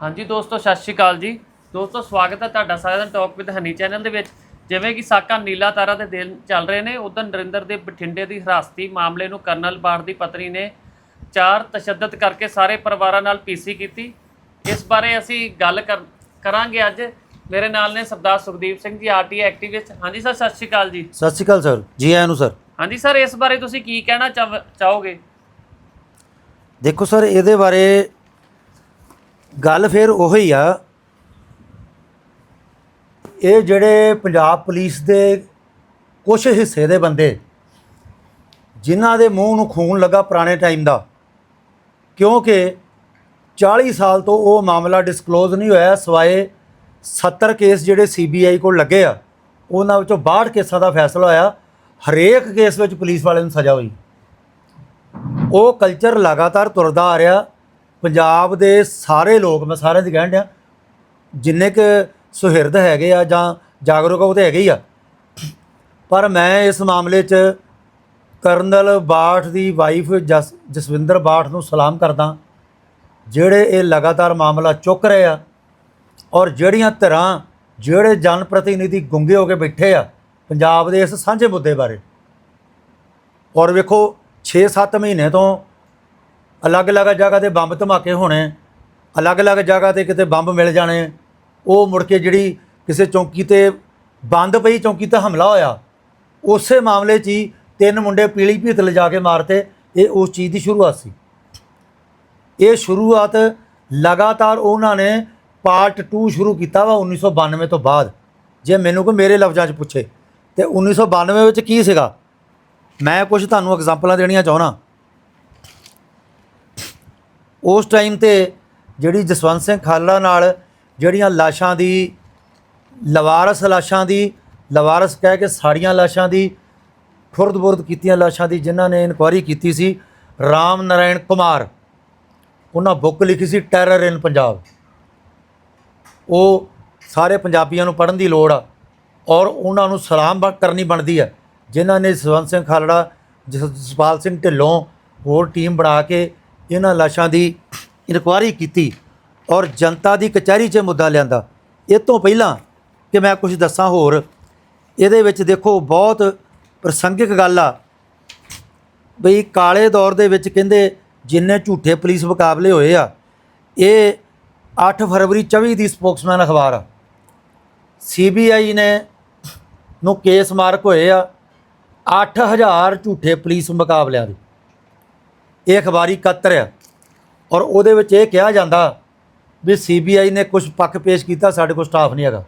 ਹਾਂਜੀ ਦੋਸਤੋ ਸਤਿ ਸ਼੍ਰੀ ਅਕਾਲ ਜੀ। ਦੋਸਤੋ ਸਵਾਗਤ ਹੈ ਤੁਹਾਡਾ ਸਾਰਿਆਂ ਦਾ ਟਾਕ ਵਿਦ ਹਨੀ ਚੈਨਲ ਦੇ ਵਿੱਚ। ਜਿਵੇਂ ਕਿ ਸਾਕਾ ਨੀਲਾ ਤਾਰਾ ਦੇ ਦਿਨ ਚੱਲ ਰਹੇ ਨੇ ਉਦੋਂ ਨਰਿੰਦਰ ਦੇ ਬਠਿੰਡੇ ਦੀ ਹਿਰਾਸਤੀ ਮਾਮਲੇ ਨੂੰ ਕਰਨਲ ਬਾੜ ਦੀ ਪਤਨੀ ਨੇ ਚਾਰ ਤਸ਼ੱਦਦ ਕਰਕੇ ਸਾਰੇ ਪਰਿਵਾਰਾਂ ਨਾਲ ਪੀਸੀ ਕੀਤੀ। ਇਸ ਬਾਰੇ ਅਸੀਂ ਗੱਲ ਕਰ- ਕਰਾਂਗੇ ਅੱਜ। ਮੇਰੇ ਨਾਲ ਨੇ ਸਰਦਾਰ ਸੁਖਦੀਪ ਸਿੰਘ ਜੀ ਆਰਟੀ ਐਕਟਿਵਿਸਟ ਹਾਂਜੀ ਸਰ ਸਤਿ ਸ਼੍ਰੀ ਅਕਾਲ ਜੀ। ਸਤਿ ਸ਼੍ਰੀ ਅਕਾਲ ਸਰ। ਜੀ ਆਇਆਂ ਨੂੰ ਸਰ। ਹਾਂਜੀ ਸਰ ਇਸ ਬਾਰੇ ਤੁਸੀਂ ਕੀ ਕਹਿਣਾ ਚਾਹ- ਚਾਹੋਗੇ? ਦੇਖੋ ਸਰ ਇਹਦੇ ਬਾਰੇ ਗੱਲ ਫਿਰ ਉਹੀ ਆ। ਇਹ ਜਿਹੜੇ ਪੰਜਾਬ ਪੁਲਿਸ ਦੇ ਕੁਝ ਹਿੱਸੇ ਦੇ ਬੰਦੇ, ਜਿਨ੍ਹਾਂ ਦੇ ਮੂੰਹ ਨੂੰ ਖੂਨ ਲੱਗਾ ਪੁਰਾਣੇ ਟਾਈਮ ਦਾ, ਕਿਉਂਕਿ 40 ਸਾਲ ਤੋਂ ਉਹ ਮਾਮਲਾ ਡਿਸਕਲੋਜ਼ ਨਹੀਂ ਹੋਇਆ, ਸਵਾਏ 70 ਕੇਸ ਜਿਹੜੇ ਸੀਬੀਆਈ ਕੋਲ ਲੱਗੇ ਆ, ਉਹਨਾਂ ਵਿੱਚੋਂ 62 ਕੇਸਾਂ ਦਾ ਫੈਸਲਾ ਹੋਇਆ, ਹਰੇਕ ਕੇਸ ਵਿੱਚ ਪੁਲਿਸ ਵਾਲਿਆਂ ਨੂੰ ਸਜ਼ਾ ਹੋਈ। ਉਹ ਕਲਚਰ ਲਗਾਤਾਰ ਤੁਰਦਾ ਆ ਰਿਹਾ ਪੰਜਾਬ ਦੇ ਸਾਰੇ ਲੋਕ, ਮੈਂ ਸਾਰਿਆਂ ਦੀ ਕਹਿਣ ਡਿਆ, ਜਿੰਨੇ ਕ ਸੁਹਿਰਦ ਹੈਗੇ ਆ ਜਾਂ ਜਾਗਰੂਕ ਉਹ ਤੇ ਹੈਗੇ ਹੀ ਆ। ਪਰ ਮੈਂ ਇਸ ਮਾਮਲੇ 'ਚ ਕਰਨਲ ਬਾਠ ਦੀ ਵਾਈਫ ਜਸ, ਜਸਵਿੰਦਰ ਬਾਠ ਨੂੰ ਸਲਾਮ ਕਰਦਾ, ਜਿਹੜੇ ਇਹ ਲਗਾਤਾਰ ਮਾਮਲਾ ਚੁੱਕ ਰਹੇ ਆ ਔਰ ਜਿਹੜੀਆਂ ਧਿਰਾਂ, ਜਿਹੜੇ ਜਨ ਪ੍ਰਤੀਨਿਧੀ ਗੁੰਗੇ ਹੋ ਕੇ ਬੈਠੇ ਆ ਪੰਜਾਬ ਦੇ ਇਸ ਸਾਂਝੇ ਮੁੱਦੇ ਬਾਰੇ। ਔਰ ਵੇਖੋ 6-7 ਮਹੀਨੇ ਤੋਂ ਅਲੱਗ-ਅਲੱਗ ਜਗ੍ਹਾ ਤੇ ਬੰਬ ਧਮਾਕੇ ਹੋਣੇ, ਅਲੱਗ-ਅਲੱਗ ਜਗ੍ਹਾ ਤੇ ਕਿਤੇ ਬੰਬ ਮਿਲ ਜਾਣੇ, ਉਹ ਮੁੜ ਕੇ ਜਿਹੜੀ ਕਿਸੇ ਚੌਂਕੀ ਤੇ ਬੰਦ ਪਈ ਚੌਂਕੀ ਤੇ ਹਮਲਾ ਹੋਇਆ, ਉਸੇ ਮਾਮਲੇ 'ਚ ਹੀ ਤਿੰਨ ਮੁੰਡੇ ਪੀਲੀ ਭੀਤ ਲਿਜਾ ਕੇ ਮਾਰਤੇ, ਇਹ ਉਸ ਚੀਜ਼ ਦੀ ਸ਼ੁਰੂਆਤ ਸੀ। ਇਹ ਸ਼ੁਰੂਆਤ ਲਗਾਤਾਰ ਉਹਨਾਂ ਨੇ ਪਾਰਟ 2 ਸ਼ੁਰੂ ਕੀਤਾ ਵਾ 1992 ਤੋਂ ਬਾਅਦ। ਜੇ ਮੈਨੂੰ ਕੋਈ ਮੇਰੇ ਲਫ਼ਜ਼ਾਂ 'ਚ ਪੁੱਛੇ, ਤੇ 1992 ਵਿੱਚ ਕੀ ਸੀਗਾ? ਮੈਂ ਕੁਝ ਤੁਹਾਨੂੰ ਐਗਜ਼ਾਮਪਲਾਂ ਦੇਣੀਆਂ ਚਾਹਣਾ ਉਸ ਟਾਈਮ ਤੇ ਜਿਹੜੀ ਜਸਵੰਤ ਸਿੰਘ ਖਾਲੜਾ ਨਾਲ ਜਿਹੜੀਆਂ ਲਾਸ਼ਾਂ ਦੀ, ਲਵਾਰਸ ਲਾਸ਼ਾਂ ਦੀ, ਲਵਾਰਸ ਕਹਿ ਕੇ ਸਾੜੀਆਂ ਲਾਸ਼ਾਂ ਦੀ, ਖੁਰਦ-ਬੁਰਦ ਕੀਤੀਆਂ ਲਾਸ਼ਾਂ ਦੀ ਜਿਨ੍ਹਾਂ ਨੇ ਇਨਕੁਆਇਰੀ ਕੀਤੀ ਸੀ, ਰਾਮ ਨਰਾਇਣ ਕੁਮਾਰ। ਉਹਨਾਂ ਬੁੱਕ ਲਿਖੀ ਸੀ ਟੈਰਰ ਇਨ ਪੰਜਾਬ ਉਹ ਸਾਰੇ ਪੰਜਾਬੀਆਂ ਨੂੰ ਪੜ੍ਹਨ ਦੀ ਲੋੜ ਆ ਔਰ ਉਹਨਾਂ ਨੂੰ ਸਲਾਮ ਬ- ਕਰਨੀ ਬਣਦੀ ਹੈ ਜਿਨ੍ਹਾਂ ਨੇ ਜਸਵੰਤ ਸਿੰਘ ਖਾਲੜਾ ਜਸਪਾਲ ਸਿੰਘ ਢਿੱਲੋਂ ਹੋਰ ਟੀਮ ਬਣਾ ਕੇ ਇਹਨਾਂ ਲਾਸ਼ਾਂ ਦੀ ਇਨਕੁਆਇਰੀ ਕੀਤੀ ਔਰ ਜਨਤਾ ਦੀ ਕਚਹਿਰੀ 'ਚ ਮੁੱਦਾ ਲਿਆਂਦਾ। ਇਹ ਤੋਂ ਪਹਿਲਾਂ ਕਿ ਮੈਂ ਕੁਝ ਦੱਸਾਂ ਹੋਰ, ਇਹਦੇ ਵਿੱਚ ਦੇਖੋ ਬਹੁਤ ਪ੍ਰਸੰਗਿਕ ਗੱਲ ਆ। ਬਈ ਕਾਲੇ ਦੌਰ ਦੇ ਵਿੱਚ ਕਹਿੰਦੇ ਜਿੰਨੇ ਝੂਠੇ ਪੁਲਿਸ ਮੁਕਾਬਲੇ ਹੋਏ ਆ, ਇਹ 8 ਫਰਵਰੀ 24 ਦੀ ਸਪੋਕਸਮੈਨ ਅਖਬਾਰ ਆ। ਸੀਬੀਆਈ ਨੇ ਨੂੰ ਕੇਸ ਮਾਰਕ ਹੋਏ ਆ 8000 ਝੂਠੇ ਪੁਲਿਸ ਮੁਕਾਬਲਿਆਂ ਦੇ। ਇਹ ਅਖਬਾਰੀ ਕੱਤਰ ਆ। ਔਰ ਉਹਦੇ ਵਿੱਚ ਇਹ ਕਿਹਾ ਜਾਂਦਾ ਵੀ ਸੀਬੀਆਈ ਨੇ ਕੁਝ ਪੱਖ ਪੇਸ਼ ਕੀਤਾ, ਸਾਡੇ ਕੋਲ ਸਟਾਫ ਨਹੀਂ ਹੈਗਾ।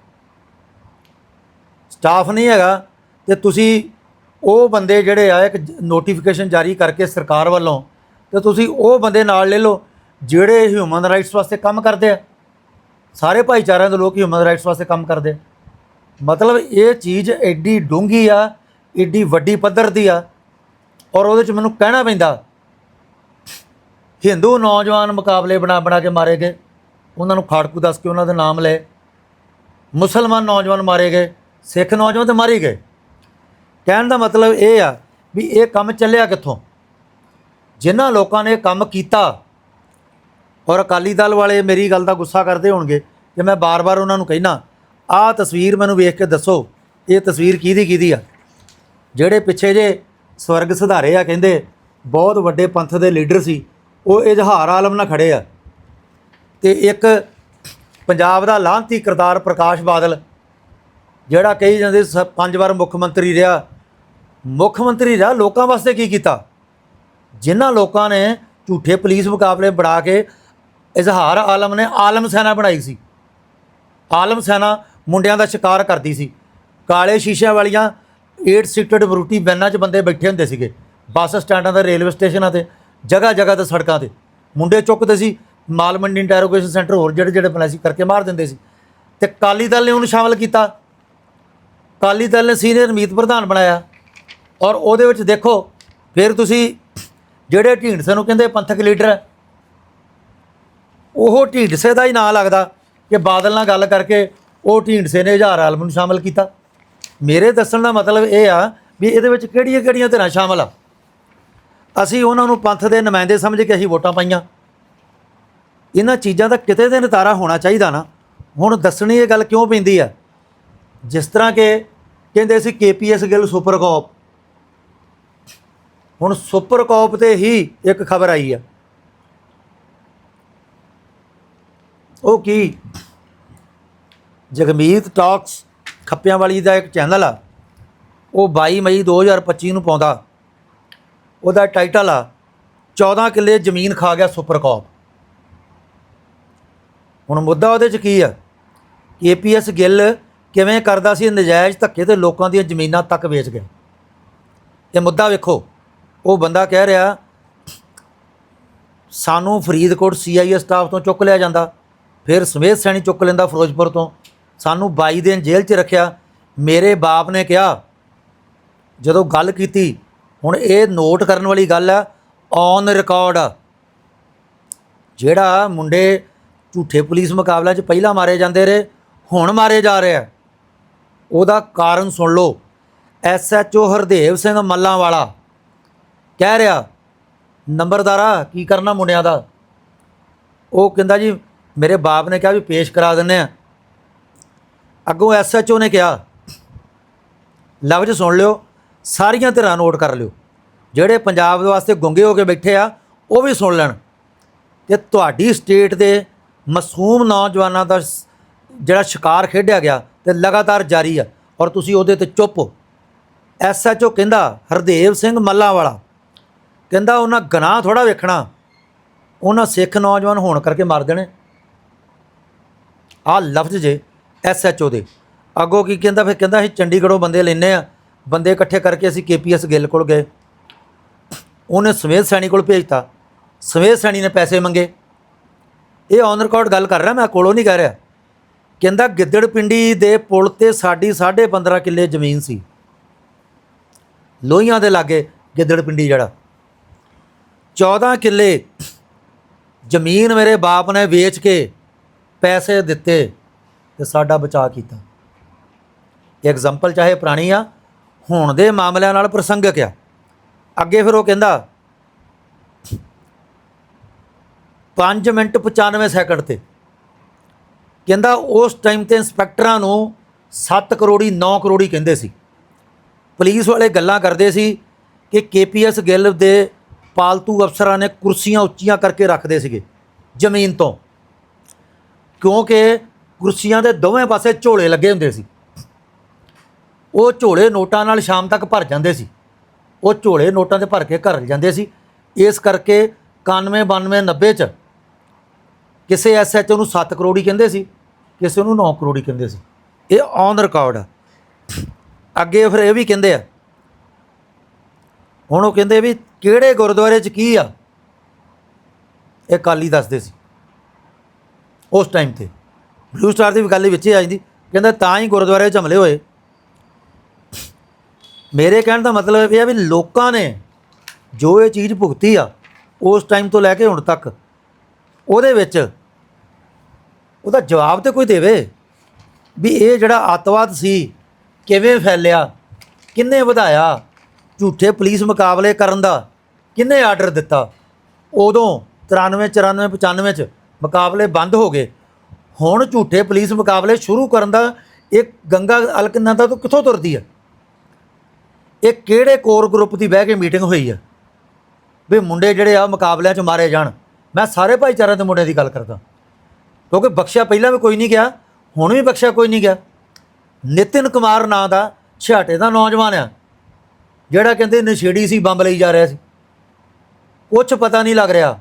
ਸਟਾਫ ਨਹੀਂ ਹੈਗਾ ਤੇ ਤੁਸੀਂ ਉਹ ਬੰਦੇ ਜਿਹੜੇ ਆ, ਇੱਕ ਨੋਟੀਫਿਕੇਸ਼ਨ ਜਾਰੀ ਕਰਕੇ ਸਰਕਾਰ ਵੱਲੋਂ ਤੇ ਤੁਸੀਂ ਉਹ ਬੰਦੇ ਨਾਲ ਲੈ ਲਓ, ਜਿਹੜੇ ਹਿਊਮਨ ਰਾਈਟਸ ਵਾਸਤੇ ਕੰਮ ਕਰਦੇ ਆ। ਸਾਰੇ ਭਾਈਚਾਰਿਆਂ ਦੇ ਲੋਕ ਹਿਊਮਨ ਰਾਈਟਸ ਵਾਸਤੇ ਕੰਮ ਕਰਦੇ ਆ। ਮਤਲਬ ਇਹ ਚੀਜ਼ ਐਡੀ ਡੂੰਘੀ ਆ, ਐਡੀ ਵੱਡੀ ਪੱਧਰ ਦੀ ਆ। ਔਰ ਉਹਦੇ ਚ ਮੈਨੂੰ ਕਹਿਣਾ ਪੈਂਦਾ ਹਿੰਦੂ ਨੌਜਵਾਨ ਮੁਕਾਬਲੇ ਬਣਾ ਬਣਾ ਕੇ ਮਾਰੇ ਗਏ। ਉਹਨਾਂ ਨੂੰ ਖਾੜਕੂ ਦੱਸ ਕੇ ਉਹਨਾਂ ਦੇ ਨਾਮ ਲਏ। ਮੁਸਲਮਾਨ ਨੌਜਵਾਨ ਮਾਰੇ ਗਏ। ਸਿੱਖ ਨੌਜਵਾਨ ਤੇ ਮਾਰੇ ਗਏ। ਕਹਿਣ ਦਾ ਮਤਲਬ ਇਹ ਆ ਵੀ ਇਹ ਕੰਮ ਚੱਲਿਆ ਕਿੱਥੋਂ? ਜਿਨ੍ਹਾਂ ਲੋਕਾਂ ਨੇ ਕੰਮ ਕੀਤਾ, ਔਰ ਅਕਾਲੀ ਦਲ ਵਾਲੇ ਮੇਰੀ ਗੱਲ ਦਾ ਗੁੱਸਾ ਕਰਦੇ ਹੋਣਗੇ ਕਿ ਮੈਂ ਬਾਰ-ਬਾਰ ਉਹਨਾਂ ਨੂੰ ਕਹਿਣਾ ਆਹ ਤਸਵੀਰ ਮੈਨੂੰ ਵੇਖ ਕੇ ਦੱਸੋ, ਇਹ ਤਸਵੀਰ ਕਿਹਦੀ ਕਿਹਦੀ ਆ? ਜਿਹੜੇ ਪਿੱਛੇ ਜੇ ਸਵਰਗ ਸੁਧਾਰੇ ਆ, ਕਹਿੰਦੇ ਬਹੁਤ ਵੱਡੇ ਪੰਥ ਦੇ ਲੀਡਰ ਸੀ ਉਹ ਇਜ਼ਹਾਰ ਆਲਮ ਨਾਲ ਖੜੇ ਆ। ਤੇ ਇੱਕ ਪੰਜਾਬ ਦਾ ਲਾਂਤੀ ਕਰਤਾਰ ਪ੍ਰਕਾਸ਼ ਬਾਦਲ, ਜਿਹੜਾ ਕਹੀ ਜਾਂਦੇ ਸ- ਪੰਜ ਵਾਰ ਮੁੱਖ ਮੰਤਰੀ ਰਿਹਾ। ਮੁੱਖ ਮੰਤਰੀ ਰਿਹਾ, ਲੋਕਾਂ ਵਾਸਤੇ ਕੀ ਕੀਤਾ? ਜਿਨ੍ਹਾਂ ਲੋਕਾਂ ਨੇ ਝੂਠੇ ਪੁਲਿਸ ਮੁਕਾਬਲੇ ਬਣਾ ਕੇ ਇਜ਼ਹਾਰ ਆਲਮ ਨੇ ਆਲਮ ਸੈਨਾ ਬਣਾਈ ਸੀ। ਆਲਮ ਸੈਨਾ ਮੁੰਡਿਆਂ ਦਾ ਸ਼ਿਕਾਰ ਕਰਦੀ ਸੀ। ਕਾਲੇ ਸ਼ੀਸ਼ਿਆਂ ਵਾਲੀਆਂ 8 ਸੀਟਡ ਬਰੂਟੀ ਬੈਨਾਂ 'ਚ ਬੰਦੇ ਬੈਠੇ ਹੁੰਦੇ ਸੀਗੇ। ਬੱਸ ਸਟੈਂਡਾਂ ਤੇ, ਰੇਲਵੇ ਸਟੇਸ਼ਨਾਂ ਤੇ। ਜਗ੍ਹਾ ਜਗ੍ਹਾ ਤੇ ਸੜਕਾਂ ਤੇ। ਮੁੰਡੇ ਚੁੱਕਦੇ ਸੀ ਮਾਲ ਮੰਡੀ ਇੰਟਰੋਗੇਸ਼ਨ ਸੈਂਟਰ ਹੋਰ ਜਿਹੜੇ ਜਿਹੜੇ ਬਣਾਏ ਸੀ ਕਰਕੇ ਮਾਰ ਦਿੰਦੇ ਸੀ। ਤੇ ਕਾਲੀ ਦਲ ਨੇ ਉਹਨੂੰ ਸ਼ਾਮਲ ਕੀਤਾ। ਕਾਲੀ ਦਲ ਨੇ ਸੀਨੀਅਰ ਮੀਤ ਪ੍ਰਧਾਨ ਬਣਾਇਆ। ਔਰ ਉਹਦੇ ਵਿੱਚ ਦੇਖੋ ਫਿਰ ਤੁਸੀਂ ਜਿਹੜੇ ਢੀਂਡਸੇ ਨੂੰ ਕਹਿੰਦੇ ਪੰਥਕ ਲੀਡਰ ਹੈ, ਉਹ ਢੀਂਡਸੇ ਦਾ ਹੀ ਨਾਂ ਲੱਗਦਾ ਕਿ ਬਾਦਲ ਨਾਲ ਗੱਲ ਕਰਕੇ ਉਹ ਢੀਂਡਸੇ ਨੇ ਹਜ਼ਾਰ ਆਲਮ ਨੂੰ ਸ਼ਾਮਲ ਕੀਤਾ। ਮੇਰੇ ਦੱਸਣ ਦਾ ਮਤਲਬ ਇਹ ਆ ਵੀ ਇਹਦੇ ਵਿੱਚ ਕਿਹੜੀਆਂ ਕਿਹੜੀਆਂ ਧਿਰਾਂ ਸ਼ਾਮਲ ਆ? ਅਸੀਂ ਉਹਨਾਂ ਨੂੰ ਪੰਥ ਦੇ ਨੁਮਾਇੰਦੇ ਸਮਝ ਕੇ ਅਸੀਂ ਵੋਟਾਂ ਪਾਈਆਂ। ਇਹਨਾਂ ਚੀਜ਼ਾਂ ਦਾ ਕਿਤੇ ਤੇ ਨਿਤਾਰਾ ਹੋਣਾ ਚਾਹੀਦਾ ਨਾ। ਹੁਣ ਦੱਸਣੀ ਇਹ ਗੱਲ ਕਿਉਂ ਪੈਂਦੀ ਆ? ਜਿਸ ਤਰ੍ਹਾਂ ਕਿ ਕਹਿੰਦੇ ਸੀ ਕੇਪੀਐਸ ਗਿੱਲ ਸੁਪਰ ਕਾਪ ਹੁਣ ਸੁਪਰ ਕਾਪ ਤੇ ਹੀ ਇੱਕ ਖਬਰ ਆਈ ਆ। ਉਹ ਕੀ? ਜਗਮੀਤ ਟਾਕਸ ਖੱਪਿਆਂ ਵਾਲੀ ਦਾ ਇੱਕ ਚੈਨਲ ਆ। ਉਹ 22 ਮਈ 2025 ਨੂੰ ਪਾਉਂਦਾ। ਉਹਦਾ ਟਾਈਟਲ ਆ 14 ਕਿੱਲੇ ਜ਼ਮੀਨ ਖਾ ਗਿਆ ਸੁਪਰ ਕਾਪ ਹੁਣ ਮੁੱਦਾ ਉਹਦੇ 'ਚ ਕੀ ਆ? ਕੇਪੀਐਸ ਗਿੱਲ ਕਿਵੇਂ ਕਰਦਾ ਸੀ ਨਜਾਇਜ਼ ਧੱਕੇ ਤੇ ਲੋਕਾਂ ਦੀਆਂ ਜ਼ਮੀਨਾਂ ਤੱਕ ਵੇਚ ਗਿਆ? ਇਹ ਮੁੱਦਾ ਵੇਖੋ। ਉਹ ਬੰਦਾ ਕਹਿ ਰਿਹਾ, ਸਾਨੂੰ ਫਰੀਦਕੋਟ ਸੀਆਈਏ ਸਟਾਫ ਤੋਂ ਚੁੱਕ ਲਿਆ ਜਾਂਦਾ। ਫਿਰ ਸਮੇਤ ਸੈਣੀ ਚੁੱਕ ਲੈਂਦਾ ਫਿਰੋਜ਼ਪੁਰ ਤੋਂ। ਸਾਨੂੰ 22 ਦਿਨ ਜੇਲ੍ਹ 'ਚ ਰੱਖਿਆ। ਮੇਰੇ ਬਾਪ ਨੇ ਕਿਹਾ, ਜਦੋਂ ਗੱਲ ਕੀਤੀ ਹੁਣ ਇਹ ਨੋਟ ਕਰਨ ਵਾਲੀ ਗੱਲ ਹੈ ਔਨ ਰਿਕਾਰਡ ਜਿਹੜਾ ਮੁੰਡੇ ਝੂਠੇ ਪੁਲਿਸ ਮੁਕਾਬਲਿਆਂ 'ਚ ਪਹਿਲਾਂ ਮਾਰੇ ਜਾਂਦੇ ਰਹੇ, ਹੁਣ ਮਾਰੇ ਜਾ ਰਹੇ ਆ। ਉਹਦਾ ਕਾਰਨ ਸੁਣ ਲਓ। ਐਸਐਚਓ ਹਰਦੇਵ ਸਿੰਘ ਮੱਲਾਂ ਵਾਲਾ ਕਹਿ ਰਿਹਾ, ਨੰਬਰਦਾਰਾ, ਕੀ ਕਰਨਾ ਮੁੰਡਿਆਂ ਦਾ? ਉਹ ਕਹਿੰਦਾ ਜੀ, ਮੇਰੇ ਬਾਪ ਨੇ ਕਿਹਾ ਵੀ ਪੇਸ਼ ਕਰਾ ਦਿੰਨੇ ਆ। ਅੱਗੋਂ ਐਸਐਚਓ ਨੇ ਕਿਹਾ, ਲਫ਼ਜ਼ ਸੁਣ ਲਿਓ। ਸਾਰੀਆਂ ਧਿਰਾਂ ਨੋਟ ਕਰ ਲਿਓ। ਜਿਹੜੇ ਪੰਜਾਬ ਦੇ ਵਾਸਤੇ ਗੁੰਗੇ ਹੋ ਕੇ ਬੈਠੇ ਆ, ਉਹ ਵੀ ਸੁਣ ਲੈਣ। ਕਿ ਤੁਹਾਡੀ ਸਟੇਟ ਦੇ ਮਾਸੂਮ ਨੌਜਵਾਨਾਂ ਦਾ ਸ- ਜਿਹੜਾ ਸ਼ਿਕਾਰ ਖੇਡਿਆ ਗਿਆ ਤੇ ਲਗਾਤਾਰ ਜਾਰੀ ਆ, ਔਰ ਤੁਸੀਂ ਉਹਦੇ ਤੇ ਚੁੱਪ ਹੋ। ਐਸਐਚਓ ਕਹਿੰਦਾ, ਹਰਦੇਵ ਸਿੰਘ ਮੱਲਾ ਵਾਲਾ ਕਹਿੰਦਾ, ਉਹਨਾਂ ਗਨਾਹ ਥੋੜਾ ਵੇਖਣਾ। ਉਹਨਾਂ ਸਿੱਖ ਨੌਜਵਾਨ ਹੋਣ ਕਰਕੇ ਮਾਰ ਦੇਣੇ ਆਹ ਲਫ਼ਜ਼ ਜੇ ਐਸਐਚਓ ਦੇ। ਅੱਗੋਂ ਕੀ ਕਹਿੰਦਾ, ਫਿਰ ਕਹਿੰਦਾ, ਅਸੀਂ ਚੰਡੀਗੜ੍ਹੋਂ ਬੰਦੇ ਲੈਨੇ ਆ। ਬੰਦੇ ਇਕੱਠੇ ਕਰਕੇ ਅਸੀਂ ਕੇਪੀਐਸ ਗਿੱਲ ਕੋਲ ਗਏ। ਉਹਨੇ ਸਮੇਤ ਸੈਣੀ ਕੋਲ ਭੇਜਤਾ। ਸਮੇਤ ਸੈਣੀ ਨੇ ਪੈਸੇ ਮੰਗੇ। ਇਹ ਔਨ ਰਿਕਾਰਡ ਗੱਲ ਕਰ ਰਿਹਾ, ਮੈਂ ਕੋਲੋਂ ਨਹੀਂ ਕਹਿ ਰਿਹਾ। ਕਹਿੰਦਾ ਗਿੱਦੜ ਪਿੰਡੀ ਦੇ ਪੁਲ ਤੇ ਸਾਡੀ 15.5 ਕਿੱਲੇ ਜ਼ਮੀਨ ਸੀ। ਲੋਹੀਆਂ ਦੇ ਲਾਗੇ ਗਿੱਦੜ ਪਿੰਡੀ ਜਿਹੜਾ। 14 ਕਿੱਲੇ ਜ਼ਮੀਨ ਮੇਰੇ ਬਾਪ ਨੇ ਵੇਚ ਕੇ ਪੈਸੇ ਦਿੱਤੇ ਤੇ ਸਾਡਾ ਬਚਾਅ ਕੀਤਾ। ਐਗਜ਼ਾਮਪਲ ਚਾਹੇ ਪੁਰਾਣੀ ਆ ਹੁਣ ਦੇ ਮਾਮਲਿਆਂ ਨਾਲ ਪ੍ਰਸੰਗਕ ਆ। ਅੱਗੇ ਫਿਰ ਉਹ ਕਹਿੰਦਾ 5 ਮਿੰਟ 95 ਸੈਕਿੰਡ ਤੇ। ਕਹਿੰਦਾ ਉਸ ਟਾਈਮ ਤੇ ਇੰਸਪੈਕਟਰਾਂ ਨੂੰ 7 ਕਰੋੜੀ 9 ਕਰੋੜੀ ਕਹਿੰਦੇ ਸੀ। ਪੁਲਿਸ ਵਾਲੇ ਗੱਲਾਂ ਕਰਦੇ ਸੀ ਕਿ ਕੇਪੀਐਸ ਗਿੱਲ ਦੇ ਪਾਲਤੂ ਅਫਸਰਾਂ ਨੇ ਕੁਰਸੀਆਂ ਉੱਚੀਆਂ ਕਰਕੇ ਰੱਖਦੇ ਸੀਗੇ ਜ਼ਮੀਨ ਤੋਂ। ਕਿਉਂਕਿ ਕੁਰਸੀਆਂ ਦੇ ਦੋਵੇਂ ਪਾਸੇ ਝੋਲੇ ਲੱਗੇ ਹੁੰਦੇ ਸੀ। ਉਹ ਝੋਲੇ ਨੋਟਾਂ ਨਾਲ ਸ਼ਾਮ ਤੱਕ ਭਰ ਜਾਂਦੇ ਸੀ। ਉਹ ਝੋਲੇ ਨੋਟਾਂ ਦੇ ਭਰ ਕੇ ਘਰ ਜਾਂਦੇ ਸੀ। ਇਸ ਕਰਕੇ 91 92 90 ਚ ਕਿਸੇ ਐਸਐਚਓ ਨੂੰ 7 ਕਰੋੜੀ ਕਹਿੰਦੇ ਸੀ, ਕਿਸੇ ਨੂੰ 9 ਕਰੋੜੀ ਕਹਿੰਦੇ ਸੀ। ਇਹ ਔਨ ਰਿਕਾਰਡ ਆ। ਅੱਗੇ ਫਿਰ ਇਹ ਵੀ ਕਹਿੰਦੇ ਆ। ਹੁਣ ਉਹ ਕਹਿੰਦੇ ਵੀ ਕਿਹੜੇ ਗੁਰਦੁਆਰੇ 'ਚ ਕੀ ਆ? ਇਹ ਕਾਲੀ ਦੱਸਦੇ ਸੀ। ਉਸ ਟਾਈਮ ਤੇ। ਬਲੂ ਸਟਾਰ ਦੀ ਵੀ ਗੱਲ ਵਿੱਚ ਹੀ ਆ ਜਾਂਦੀ। ਕਹਿੰਦਾ ਤਾਂ ਹੀ ਗੁਰਦੁਆਰੇ 'ਚ ਹਮਲੇ ਹੋਏ। ਮੇਰੇ ਕਹਿਣ ਦਾ ਮਤਲਬ ਇਹ ਆ ਵੀ ਲੋਕਾਂ ਨੇ ਜੋ ਇਹ ਚੀਜ਼ ਭੁਗਤੀ ਆ, ਉਸ ਟਾਈਮ ਤੋਂ ਲੈ ਕੇ ਹੁਣ ਤੱਕ, ਉਹਦੇ ਵਿੱਚ ਉਹਦਾ ਜਵਾਬ ਤੇ ਕੋਈ ਦੇਵੇ ਵੀ ਇਹ ਜਿਹੜਾ ਅੱਤਵਾਦ ਸੀ, ਕਿਵੇਂ ਫੈਲਿਆ, ਕਿੰਨੇ ਵਧਾਇਆ, ਝੂਠੇ ਪੁਲਿਸ ਮੁਕਾਬਲੇ ਕਰਨ ਦਾ, ਕਿੰਨੇ ਆਰਡਰ ਦਿੱਤਾ, ਉਦੋਂ 93 94 95 ਚ ਮੁਕਾਬਲੇ ਬੰਦ ਹੋ ਗਏ। ਹੁਣ ਝੂਠੇ ਪੁਲਿਸ ਮੁਕਾਬਲੇ ਸ਼ੁਰੂ ਕਰਨ ਦਾ ਇਹ ਗੰਗਾ ਅਲਕਨੰਦਾ ਤੋਂ ਕਿੱਥੋਂ ਤੁਰਦੀ ਆ? ਇਹ ਕਿਹੜੇ ਕੋਰ ਗਰੁੱਪ ਦੀ ਬਹਿ ਕੇ ਮੀਟਿੰਗ ਹੋਈ ਆ? ਵੀ ਮੁੰਡੇ ਜਿਹੜੇ ਆ ਮੁਕਾਬਲਿਆਂ 'ਚ ਮਾਰੇ ਜਾਣ। ਮੈਂ ਸਾਰੇ ਭਾਈਚਾਰਿਆਂ ਦੇ ਮੁੰਡਿਆਂ ਦੀ ਗੱਲ ਕਰਦਾ। ਕਿਉਂਕਿ ਬਖਸ਼ਿਆ ਪਹਿਲਾਂ ਵੀ ਕੋਈ ਨਹੀਂ ਗਿਆ, ਹੁਣ ਵੀ ਬਖਸ਼ਿਆ ਕੋਈ ਨਹੀਂ ਗਿਆ। ਨਿਤਿਨ ਕੁਮਾਰ ਨਾਂ ਦਾ ਛਾਟੇ ਦਾ ਨੌਜਵਾਨ ਆ, ਜਿਹੜਾ ਕਹਿੰਦੇ ਨਸ਼ੇੜੀ ਸੀ, ਬੰਬ ਲਈ ਜਾ ਰਿਹਾ ਸੀ। ਕੁਝ ਪਤਾ ਨਹੀਂ ਲੱਗ ਰਿਹਾ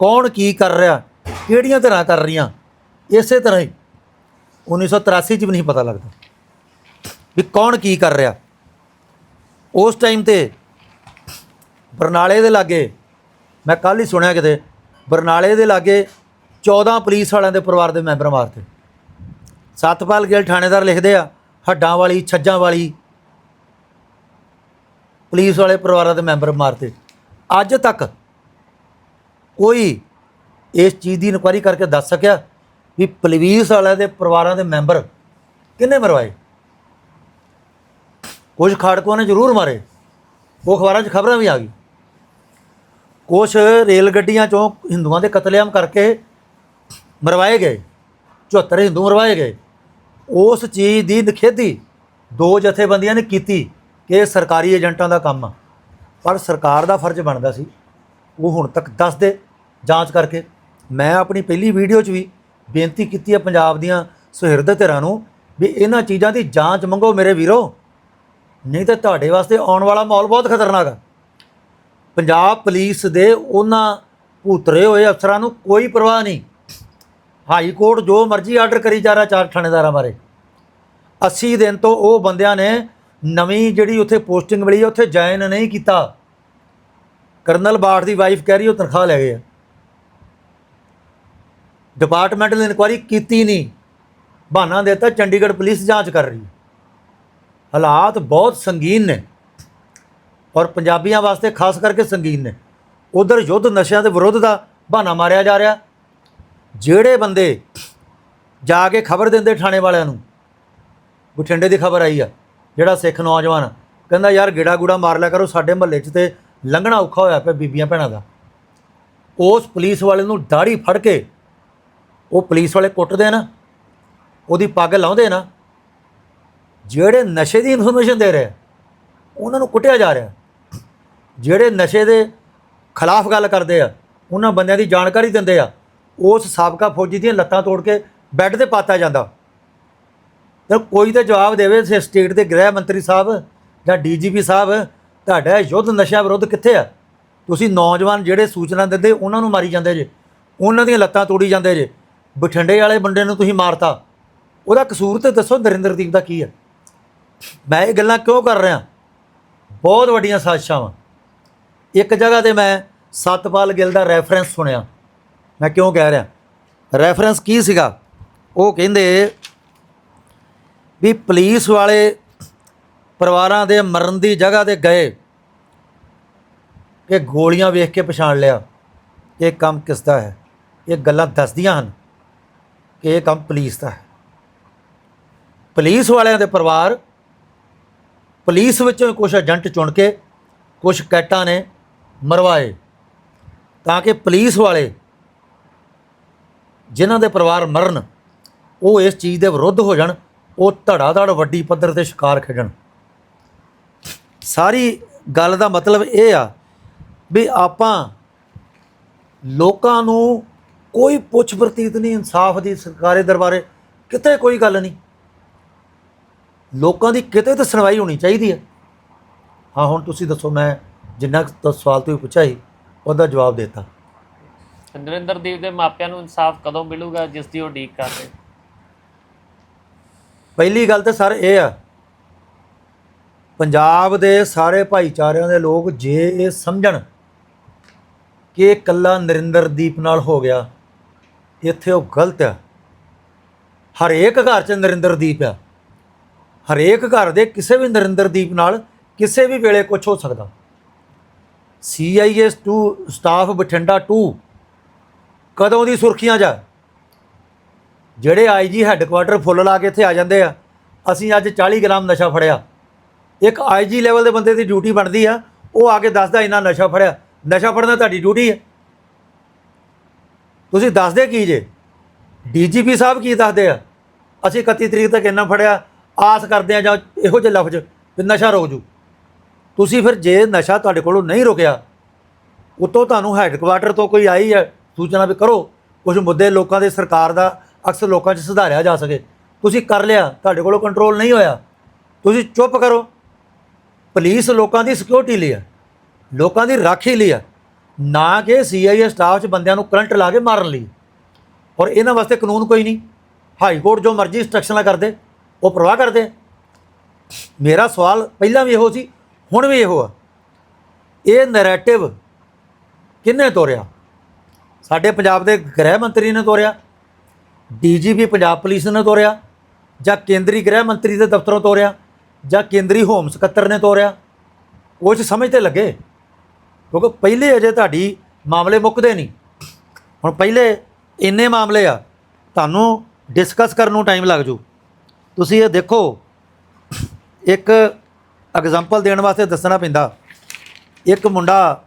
ਕੌਣ ਕੀ ਕਰ ਰਿਹਾ, ਕਿਹੜੀਆਂ ਤਰ੍ਹਾਂ ਕਰ ਰਹੀਆਂ, ਇਸੇ ਤਰ੍ਹਾਂ ਹੀ। 1983 ਚ ਵੀ ਨਹੀਂ ਪਤਾ ਲੱਗਦਾ ਵੀ ਕੌਣ ਕੀ ਕਰ ਰਿਹਾ। ਉਸ ਟਾਈਮ ਤੇ ਬਰਨਾਲੇ ਦੇ ਲਾਗੇ, ਮੈਂ ਕੱਲ ਹੀ ਸੁਣਿਆ ਕਿਤੇ, ਬਰਨਾਲੇ ਦੇ ਲਾਗੇ 14 ਪੁਲਿਸ ਵਾਲਿਆਂ ਦੇ ਪਰਿਵਾਰ ਦੇ ਮੈਂਬਰ ਮਾਰਤੇ। ਸਤਪਾਲ ਗਿੱਲ ਥਾਣੇਦਾਰ ਲਿਖਦੇ ਆ, ਹੱਡਾਂ ਵਾਲੀ, ਛੱਜਾਂ ਵਾਲੀ ਪੁਲਿਸ ਵਾਲੇ ਪਰਿਵਾਰਾਂ ਦੇ ਮੈਂਬਰ ਮਾਰਤੇ। ਅੱਜ ਤੱਕ ਕੋਈ ਇਸ ਚੀਜ਼ ਦੀ ਇਨਕੁਆਇਰੀ ਕਰਕੇ ਦੱਸ ਸਕਿਆ ਵੀ ਪੁਲਿਸ ਵਾਲਿਆਂ ਦੇ ਪਰਿਵਾਰਾਂ ਦੇ ਮੈਂਬਰ ਕਿੰਨੇ ਮਰਵਾਏ? ਕੁਝ ਖਾੜਕੂਆਂ ਨੇ ਜ਼ਰੂਰ ਮਾਰੇ। ਉਹ ਅਖਬਾਰਾਂ 'ਚ ਖਬਰਾਂ ਵੀ ਆ ਗਈ ਕੁਝ ਰੇਲ ਗੱਡੀਆਂ 'ਚੋਂ ਹਿੰਦੂਆਂ ਦੇ ਕਤਲੇਆਮ ਕਰਕੇ ਮਰਵਾਏ ਗਏ। 74 ਹਿੰਦੂ ਮਰਵਾਏ ਗਏ। ਉਸ ਚੀਜ਼ ਦੀ ਨਿਖੇਧੀ ਦੋ ਜਥੇਬੰਦੀਆਂ ਨੇ ਕੀਤੀ ਕਿ ਇਹ ਸਰਕਾਰੀ ਏਜੰਟਾਂ ਦਾ ਕੰਮ ਆ। ਪਰ ਸਰਕਾਰ ਦਾ ਫਰਜ਼ ਬਣਦਾ ਸੀ, ਉਹ ਹੁਣ ਤੱਕ ਦੱਸ ਦੇ, ਜਾਂਚ ਕਰਕੇ। ਮੈਂ ਆਪਣੀ ਪਹਿਲੀ ਵੀਡੀਓ 'ਚ ਵੀ ਬੇਨਤੀ ਕੀਤੀ ਹੈ ਪੰਜਾਬ ਦੀਆਂ ਸੁਹਿਰਦ ਧਿਰਾਂ ਨੂੰ ਵੀ ਇਹਨਾਂ ਚੀਜ਼ਾਂ ਦੀ ਜਾਂਚ ਮੰਗੋ ਮੇਰੇ ਵੀਰੋ। ਨਹੀਂ ਤਾਂ ਤੁਹਾਡੇ ਵਾਸਤੇ ਆਉਣ ਵਾਲਾ ਮਾਹੌਲ ਬਹੁਤ ਖਤਰਨਾਕ ਹੈ ਪੰਜਾਬ ਪੁਲਿਸ ਦੇ ਉਹਨਾਂ ਭੂਤਰੇ ਹੋਏ ਅਫਸਰਾਂ ਨੂੰ ਕੋਈ ਪਰਵਾਹ ਨਹੀਂ। ਹਾਈ ਕੋਰਟ ਜੋ ਮਰਜ਼ੀ ਆਰਡਰ ਕਰੀ ਜਾ ਰਿਹਾ ਚਾਰ ਥਾਣੇਦਾਰਾਂ ਬਾਰੇ। 80 ਦਿਨ ਤੋਂ ਉਹ ਬੰਦਿਆਂ ਨੇ ਨਵੀਂ ਜਿਹੜੀ ਉੱਥੇ ਪੋਸਟਿੰਗ ਮਿਲੀ ਹੈ ਉੱਥੇ ਜੁਆਇਨ ਨਹੀਂ ਕੀਤਾ। ਕਰਨਲ ਬਾਠ ਦੀ ਵਾਈਫ ਕਹਿ ਰਹੀ ਉਹ ਤਨਖਾਹ ਲੈ ਗਏ ਆ। ਡਿਪਾਰਟਮੈਂਟਲ ਇਨਕੁਆਇਰੀ ਕੀਤੀ ਨਹੀਂ। ਬਹਾਨਾ ਦਿੱਤਾ ਚੰਡੀਗੜ੍ਹ ਪੁਲਿਸ ਜਾਂਚ ਕਰ ਰਹੀ ਹੈ ਹਾਲਾਤ ਬਹੁਤ ਸੰਗੀਨ ਨੇ ਔਰ ਪੰਜਾਬੀਆਂ ਵਾਸਤੇ ਖਾਸ ਕਰਕੇ ਸੰਗੀਨ ਨੇ। ਉਧਰ ਯੁੱਧ ਨਸ਼ਿਆਂ ਦੇ ਵਿਰੁੱਧ ਦਾ ਬਹਾਨਾ ਮਾਰਿਆ ਜਾ ਰਿਹਾ। ਜਿਹੜੇ ਬੰਦੇ ਜਾ ਕੇ ਖਬਰ ਦਿੰਦੇ ਥਾਣੇ ਵਾਲਿਆਂ ਨੂੰ, ਬਠਿੰਡੇ ਦੀ ਖਬਰ ਆਈ ਆ, ਜਿਹੜਾ ਸਿੱਖ ਨੌਜਵਾਨ ਕਹਿੰਦਾ, ਯਾਰ ਗੇੜਾ ਗੂੜਾ ਮਾਰ ਲਿਆ ਕਰੋ, ਸਾਡੇ ਮਹੱਲੇ 'ਚ ਤੇ ਲੰਘਣਾ ਔਖਾ ਹੋਇਆ ਪਿਆ ਬੀਬੀਆਂ ਭੈਣਾਂ ਦਾ। ਉਸ ਪੁਲਿਸ ਵਾਲੇ ਨੂੰ ਦਾੜੀ ਫੜ ਕੇ ਉਹ ਪੁਲਿਸ ਵਾਲੇ ਕੁੱਟਦੇ ਨਾ, ਉਹਦੀ ਪੱਗ ਲਾਉਂਦੇ ਨਾ ਜਿਹੜੇ ਨਸ਼ੇ ਦੀ ਇਨਫੋਰਮੇਸ਼ਨ ਦੇ ਰਹੇ ਆ, ਉਹਨਾਂ ਨੂੰ ਕੁੱਟਿਆ ਜਾ ਰਿਹਾ। ਜਿਹੜੇ ਨਸ਼ੇ ਦੇ ਖਿਲਾਫ ਗੱਲ ਕਰਦੇ ਆ ਉਹਨਾਂ ਬੰਦਿਆਂ ਦੀ ਜਾਣਕਾਰੀ ਦਿੰਦੇ ਆ ਉਸ ਸਾਬਕਾ ਫੌਜੀ ਦੀਆਂ ਲੱਤਾਂ ਤੋੜ ਕੇ ਬੈੱਡ ਤੇ ਪਾਤਾ ਜਾਂਦਾ। ਤਾਂ ਕੋਈ ਤਾਂ ਜਵਾਬ ਦੇਵੇ ਸ- ਸਟੇਟ ਦੇ ਗ੍ਰਹਿ ਮੰਤਰੀ ਸਾਹਿਬ ਜਾਂ ਡੀਜੀਪੀ ਸਾਹਿਬ ਤੁਹਾਡਾ ਯੁੱਧ ਨਸ਼ਾ ਵਿਰੁੱਧ ਕਿੱਥੇ ਆ? ਤੁਸੀਂ ਨੌਜਵਾਨ ਜਿਹੜੇ ਸੂਚਨਾ ਦਿੰਦੇ ਉਹਨਾਂ ਨੂੰ ਮਾਰੀ ਜਾਂਦੇ ਜੇ ਉਹਨਾਂ ਦੀਆਂ ਲੱਤਾਂ ਤੋੜੀ ਜਾਂਦੇ ਜੇ ਬਠਿੰਡੇ ਵਾਲੇ ਬੰਦੇ ਨੂੰ ਤੁਸੀਂ ਮਾਰਤਾ। ਉਹਦਾ ਕਸੂਰ ਤੇ ਦੱਸੋ ਨਰਿੰਦਰਦੀਪ ਦਾ ਕੀ ਹੈ ਮੈਂ ਇਹ ਗੱਲਾਂ ਕਿਉਂ ਕਰ ਰਿਹਾ? ਬਹੁਤ ਵੱਡੀਆਂ ਸਾਜ਼ਿਸ਼ਾਂ ਵਾਂ ਇੱਕ ਜਗ੍ਹਾ ਤੇ ਮੈਂ ਸਤਪਾਲ ਗਿੱਲ ਦਾ ਰੈਫਰੈਂਸ ਸੁਣਿਆ। ਮੈਂ ਕਿਉਂ ਕਹਿ ਰਿਹਾ? ਰੈਫਰੈਂਸ ਕੀ ਸੀਗਾ? ਉਹ ਕਹਿੰਦੇ ਵੀ ਪੁਲਿਸ ਵਾਲੇ ਪਰਿਵਾਰਾਂ ਦੇ ਮਰਨ ਦੀ ਜਗ੍ਹਾ ਤੇ ਗਏ। ਕਿ ਗੋਲੀਆਂ ਵੇਖ ਕੇ ਪਛਾਣ ਲਿਆ। ਇਹ ਕੰਮ ਕਿਸ ਦਾ ਹੈ? ਇਹ ਗੱਲਾਂ ਦੱਸਦੀਆਂ ਹਨ ਕਿ ਇਹ ਕੰਮ ਪੁਲਿਸ ਦਾ ਹੈ। ਪੁਲਿਸ ਵਾਲਿਆਂ ਦੇ ਪਰਿਵਾਰ ਪੁਲਿਸ ਵਿੱਚੋਂ ਕੁਝ ਏਜੰਟ ਚੁਣ ਕੇ ਕੁਝ ਕੈਟਾਂ ਨੇ ਮਰਵਾਏ ਤਾਂ ਕਿ ਪੁਲਿਸ ਵਾਲੇ ਜਿਨ੍ਹਾਂ ਦੇ ਪਰਿਵਾਰ ਮਰਨ, ਉਹ ਇਸ ਚੀਜ਼ ਦੇ ਵਿਰੁੱਧ ਹੋ ਜਾਣ, ਉਹ ਧੜਾਧੜ ਵੱਡੀ ਪੱਧਰ ਤੇ ਸ਼ਿਕਾਰ ਖੇਡਣ। ਸਾਰੀ ਗੱਲ ਦਾ ਮਤਲਬ ਇਹ ਆ ਵੀ ਆਪਾਂ ਲੋਕਾਂ ਨੂੰ ਕੋਈ ਪੁੱਛ ਪ੍ਰਤੀਤ ਨਹੀਂ, ਇਨਸਾਫ ਦੀ ਸਰਕਾਰੀ ਦਰਬਾਰੇ ਕਿਤੇ ਕੋਈ ਗੱਲ ਨਹੀਂ। ਲੋਕਾਂ ਦੀ ਕਿਤੇ ਤਾਂ ਸੁਣਵਾਈ ਹੋਣੀ ਚਾਹੀਦੀ ਹੈ। ਹਾਂ ਹੁਣ ਤੁਸੀਂ ਦੱਸੋ ਮੈਂ ਜਿੰਨਾ ਕੁ ਸਵਾਲ ਤੁਸੀਂ ਪੁੱਛਿਆ ਸੀ ਉਹਦਾ ਜਵਾਬ ਦਿੱਤਾ। ਨਰਿੰਦਰਦੀਪ ਦੇ ਮਾਪਿਆਂ ਨੂੰ ਇਨਸਾਫ ਕਦੋਂ ਮਿਲੂਗਾ ਜਿਸ ਦੀ ਉਹ ਉਡੀਕ ਕਰ ਰਹੇ ਪਹਿਲੀ ਗੱਲ ਤਾਂ ਸਰ ਇਹ ਆ ਪੰਜਾਬ ਦੇ ਸਾਰੇ ਭਾਈਚਾਰਿਆਂ ਦੇ ਲੋਕ ਜੇ ਇਹ ਸਮਝਣ ਕਿ ਇਹ ਇਕੱਲਾ ਨਰਿੰਦਰਦੀਪ ਨਾਲ ਹੋ ਗਿਆ ਇੱਥੇ ਉਹ ਗਲਤ ਆ। ਹਰੇਕ ਘਰ 'ਚ ਨਰਿੰਦਰਦੀਪ ਆ। ਹਰੇਕ ਘਰ ਦੇ ਕਿਸੇ ਵੀ ਨਰਿੰਦਰਦੀਪ ਨਾਲ ਕਿਸੇ ਵੀ ਵੇਲੇ ਕੁਝ ਹੋ ਸਕਦਾ। CIS 2 ਸਟਾਫ ਬਠਿੰਡਾ 2 ਕਦੋਂ ਦੀ ਸੁਰਖੀਆਂ 'ਚ ਆ ਜਿਹੜੇ ਆਈਜੀ ਹੈੱਡਕੁਆਟਰ ਫੁੱਲ ਲਾ ਕੇ ਇੱਥੇ ਆ ਜਾਂਦੇ ਆ, ਅਸੀਂ ਅੱਜ 40 ਗ੍ਰਾਮ ਨਸ਼ਾ ਫੜਿਆ। ਇੱਕ ਆਈਜੀ ਲੈਵਲ ਦੇ ਬੰਦੇ ਦੀ ਡਿਊਟੀ ਬਣਦੀ ਆ, ਉਹ ਆ ਕੇ ਦੱਸਦਾ ਇੰਨਾ ਨਸ਼ਾ ਫੜਿਆ। ਨਸ਼ਾ ਫੜਨਾ ਤੁਹਾਡੀ ਡਿਊਟੀ ਹੈ ਤੁਸੀਂ ਦੱਸਦੇ ਕੀ ਜੇ? ਡੀਜੀਪੀ ਸਾਹਿਬ ਕੀ ਦੱਸਦੇ ਆ? ਅਸੀਂ 31 ਤਰੀਕ ਤੱਕ ਇੰਨਾ ਫੜਿਆ ਆਸ ਕਰਦੇ ਆ ਜਾਂ ਇਹੋ ਜਿਹੇ ਲਫ਼ਜ਼ ਵੀ ਨਸ਼ਾ ਰੁਕ ਜੂ। ਤੁਸੀਂ ਫਿਰ ਜੇ ਨਸ਼ਾ ਤੁਹਾਡੇ ਕੋਲੋਂ ਨਹੀਂ ਰੁਕਿਆ, ਉਤੋਂ ਤੁਹਾਨੂੰ ਹੈੱਡਕੁਆਟਰ ਤੋਂ ਕੋਈ ਆਈ ਹੈ, ਸੂਚਨਾ ਵੀ ਕਰੋ ਕੁਝ ਮੁੱਦੇ ਲੋਕਾਂ ਦੇ ਸਰਕਾਰ ਦਾ ਅਕਸਰ ਲੋਕਾਂ 'ਚ ਸੁਧਾਰਿਆ ਜਾ ਸਕੇ। ਤੁਸੀਂ ਕਰ ਲਿਆ, ਤੁਹਾਡੇ ਕੋਲੋਂ ਕੰਟਰੋਲ ਨਹੀਂ ਹੋਇਆ। ਤੁਸੀਂ ਚੁੱਪ ਕਰੋ। ਪੁਲਿਸ ਲੋਕਾਂ ਦੀ ਸਿਕਿਉਰਿਟੀ ਲਈ ਹੈ ਲੋਕਾਂ ਦੀ ਰਾਖੀ ਲਈ ਹੈ ਨਾ ਕਿ ਸੀਆਈਏ ਸਟਾਫ 'ਚ ਬੰਦਿਆਂ ਨੂੰ ਕਰੰਟ ਲਾ ਕੇ ਮਾਰਨ ਲਈ। ਔਰ ਇਹਨਾਂ ਵਾਸਤੇ ਕਾਨੂੰਨ ਕੋਈ ਨਹੀਂ। ਹਾਈ ਕੋਰਟ ਜੋ ਮਰਜ਼ੀ ਇੰਸਟਰਕਸ਼ਨਾਂ ਕਰਦੇ ਉਹ ਪਰਵਾਹ ਕਰਦੇ ਆ। ਮੇਰਾ ਸਵਾਲ ਪਹਿਲਾਂ ਵੀ ਇਹੋ ਸੀ, ਹੁਣ ਵੀ ਇਹੋ ਆ। ਇਹ ਨੈਰੇਟਿਵ ਕਿੰਨੇ ਤੋਰਿਆ? ਸਾਡੇ ਪੰਜਾਬ ਦੇ ਗ੍ਰਹਿ ਮੰਤਰੀ ਨੇ ਤੋਰਿਆ, ਡੀਜੀਪੀ ਪੰਜਾਬ ਪੁਲਿਸ ਨੇ ਤੋਰਿਆ, ਜਾਂ ਕੇਂਦਰੀ ਗ੍ਰਹਿ ਮੰਤਰੀ ਦੇ ਦਫ਼ਤਰੋਂ ਤੋਰਿਆ, ਜਾਂ ਕੇਂਦਰੀ ਹੋਮ ਸਕੱਤਰ ਨੇ ਤੋਰਿਆ? ਉਹ 'ਚ ਸਮਝ ਤੇ ਲੱਗੇ, ਕਿਉਂਕਿ ਪਹਿਲੇ ਅਜੇ ਤੁਹਾਡੀ ਮਾਮਲੇ ਮੁੱਕਦੇ ਨਹੀਂ। ਹੁਣ ਪਹਿਲੇ ਇੰਨੇ ਮਾਮਲੇ ਆ, ਤੁਹਾਨੂੰ ਡਿਸਕਸ ਕਰਨ ਨੂੰ ਟਾਈਮ ਲੱਗ ਜੂ। ਤੁਸੀਂ ਇਹ ਦੇਖੋ, ਇੱਕ ਐਗਜ਼ਾਮਪਲ ਦੇਣ ਵਾਸਤੇ ਦੱਸਣਾ ਪੈਂਦਾ। ਇੱਕ ਮੁੰਡਾ,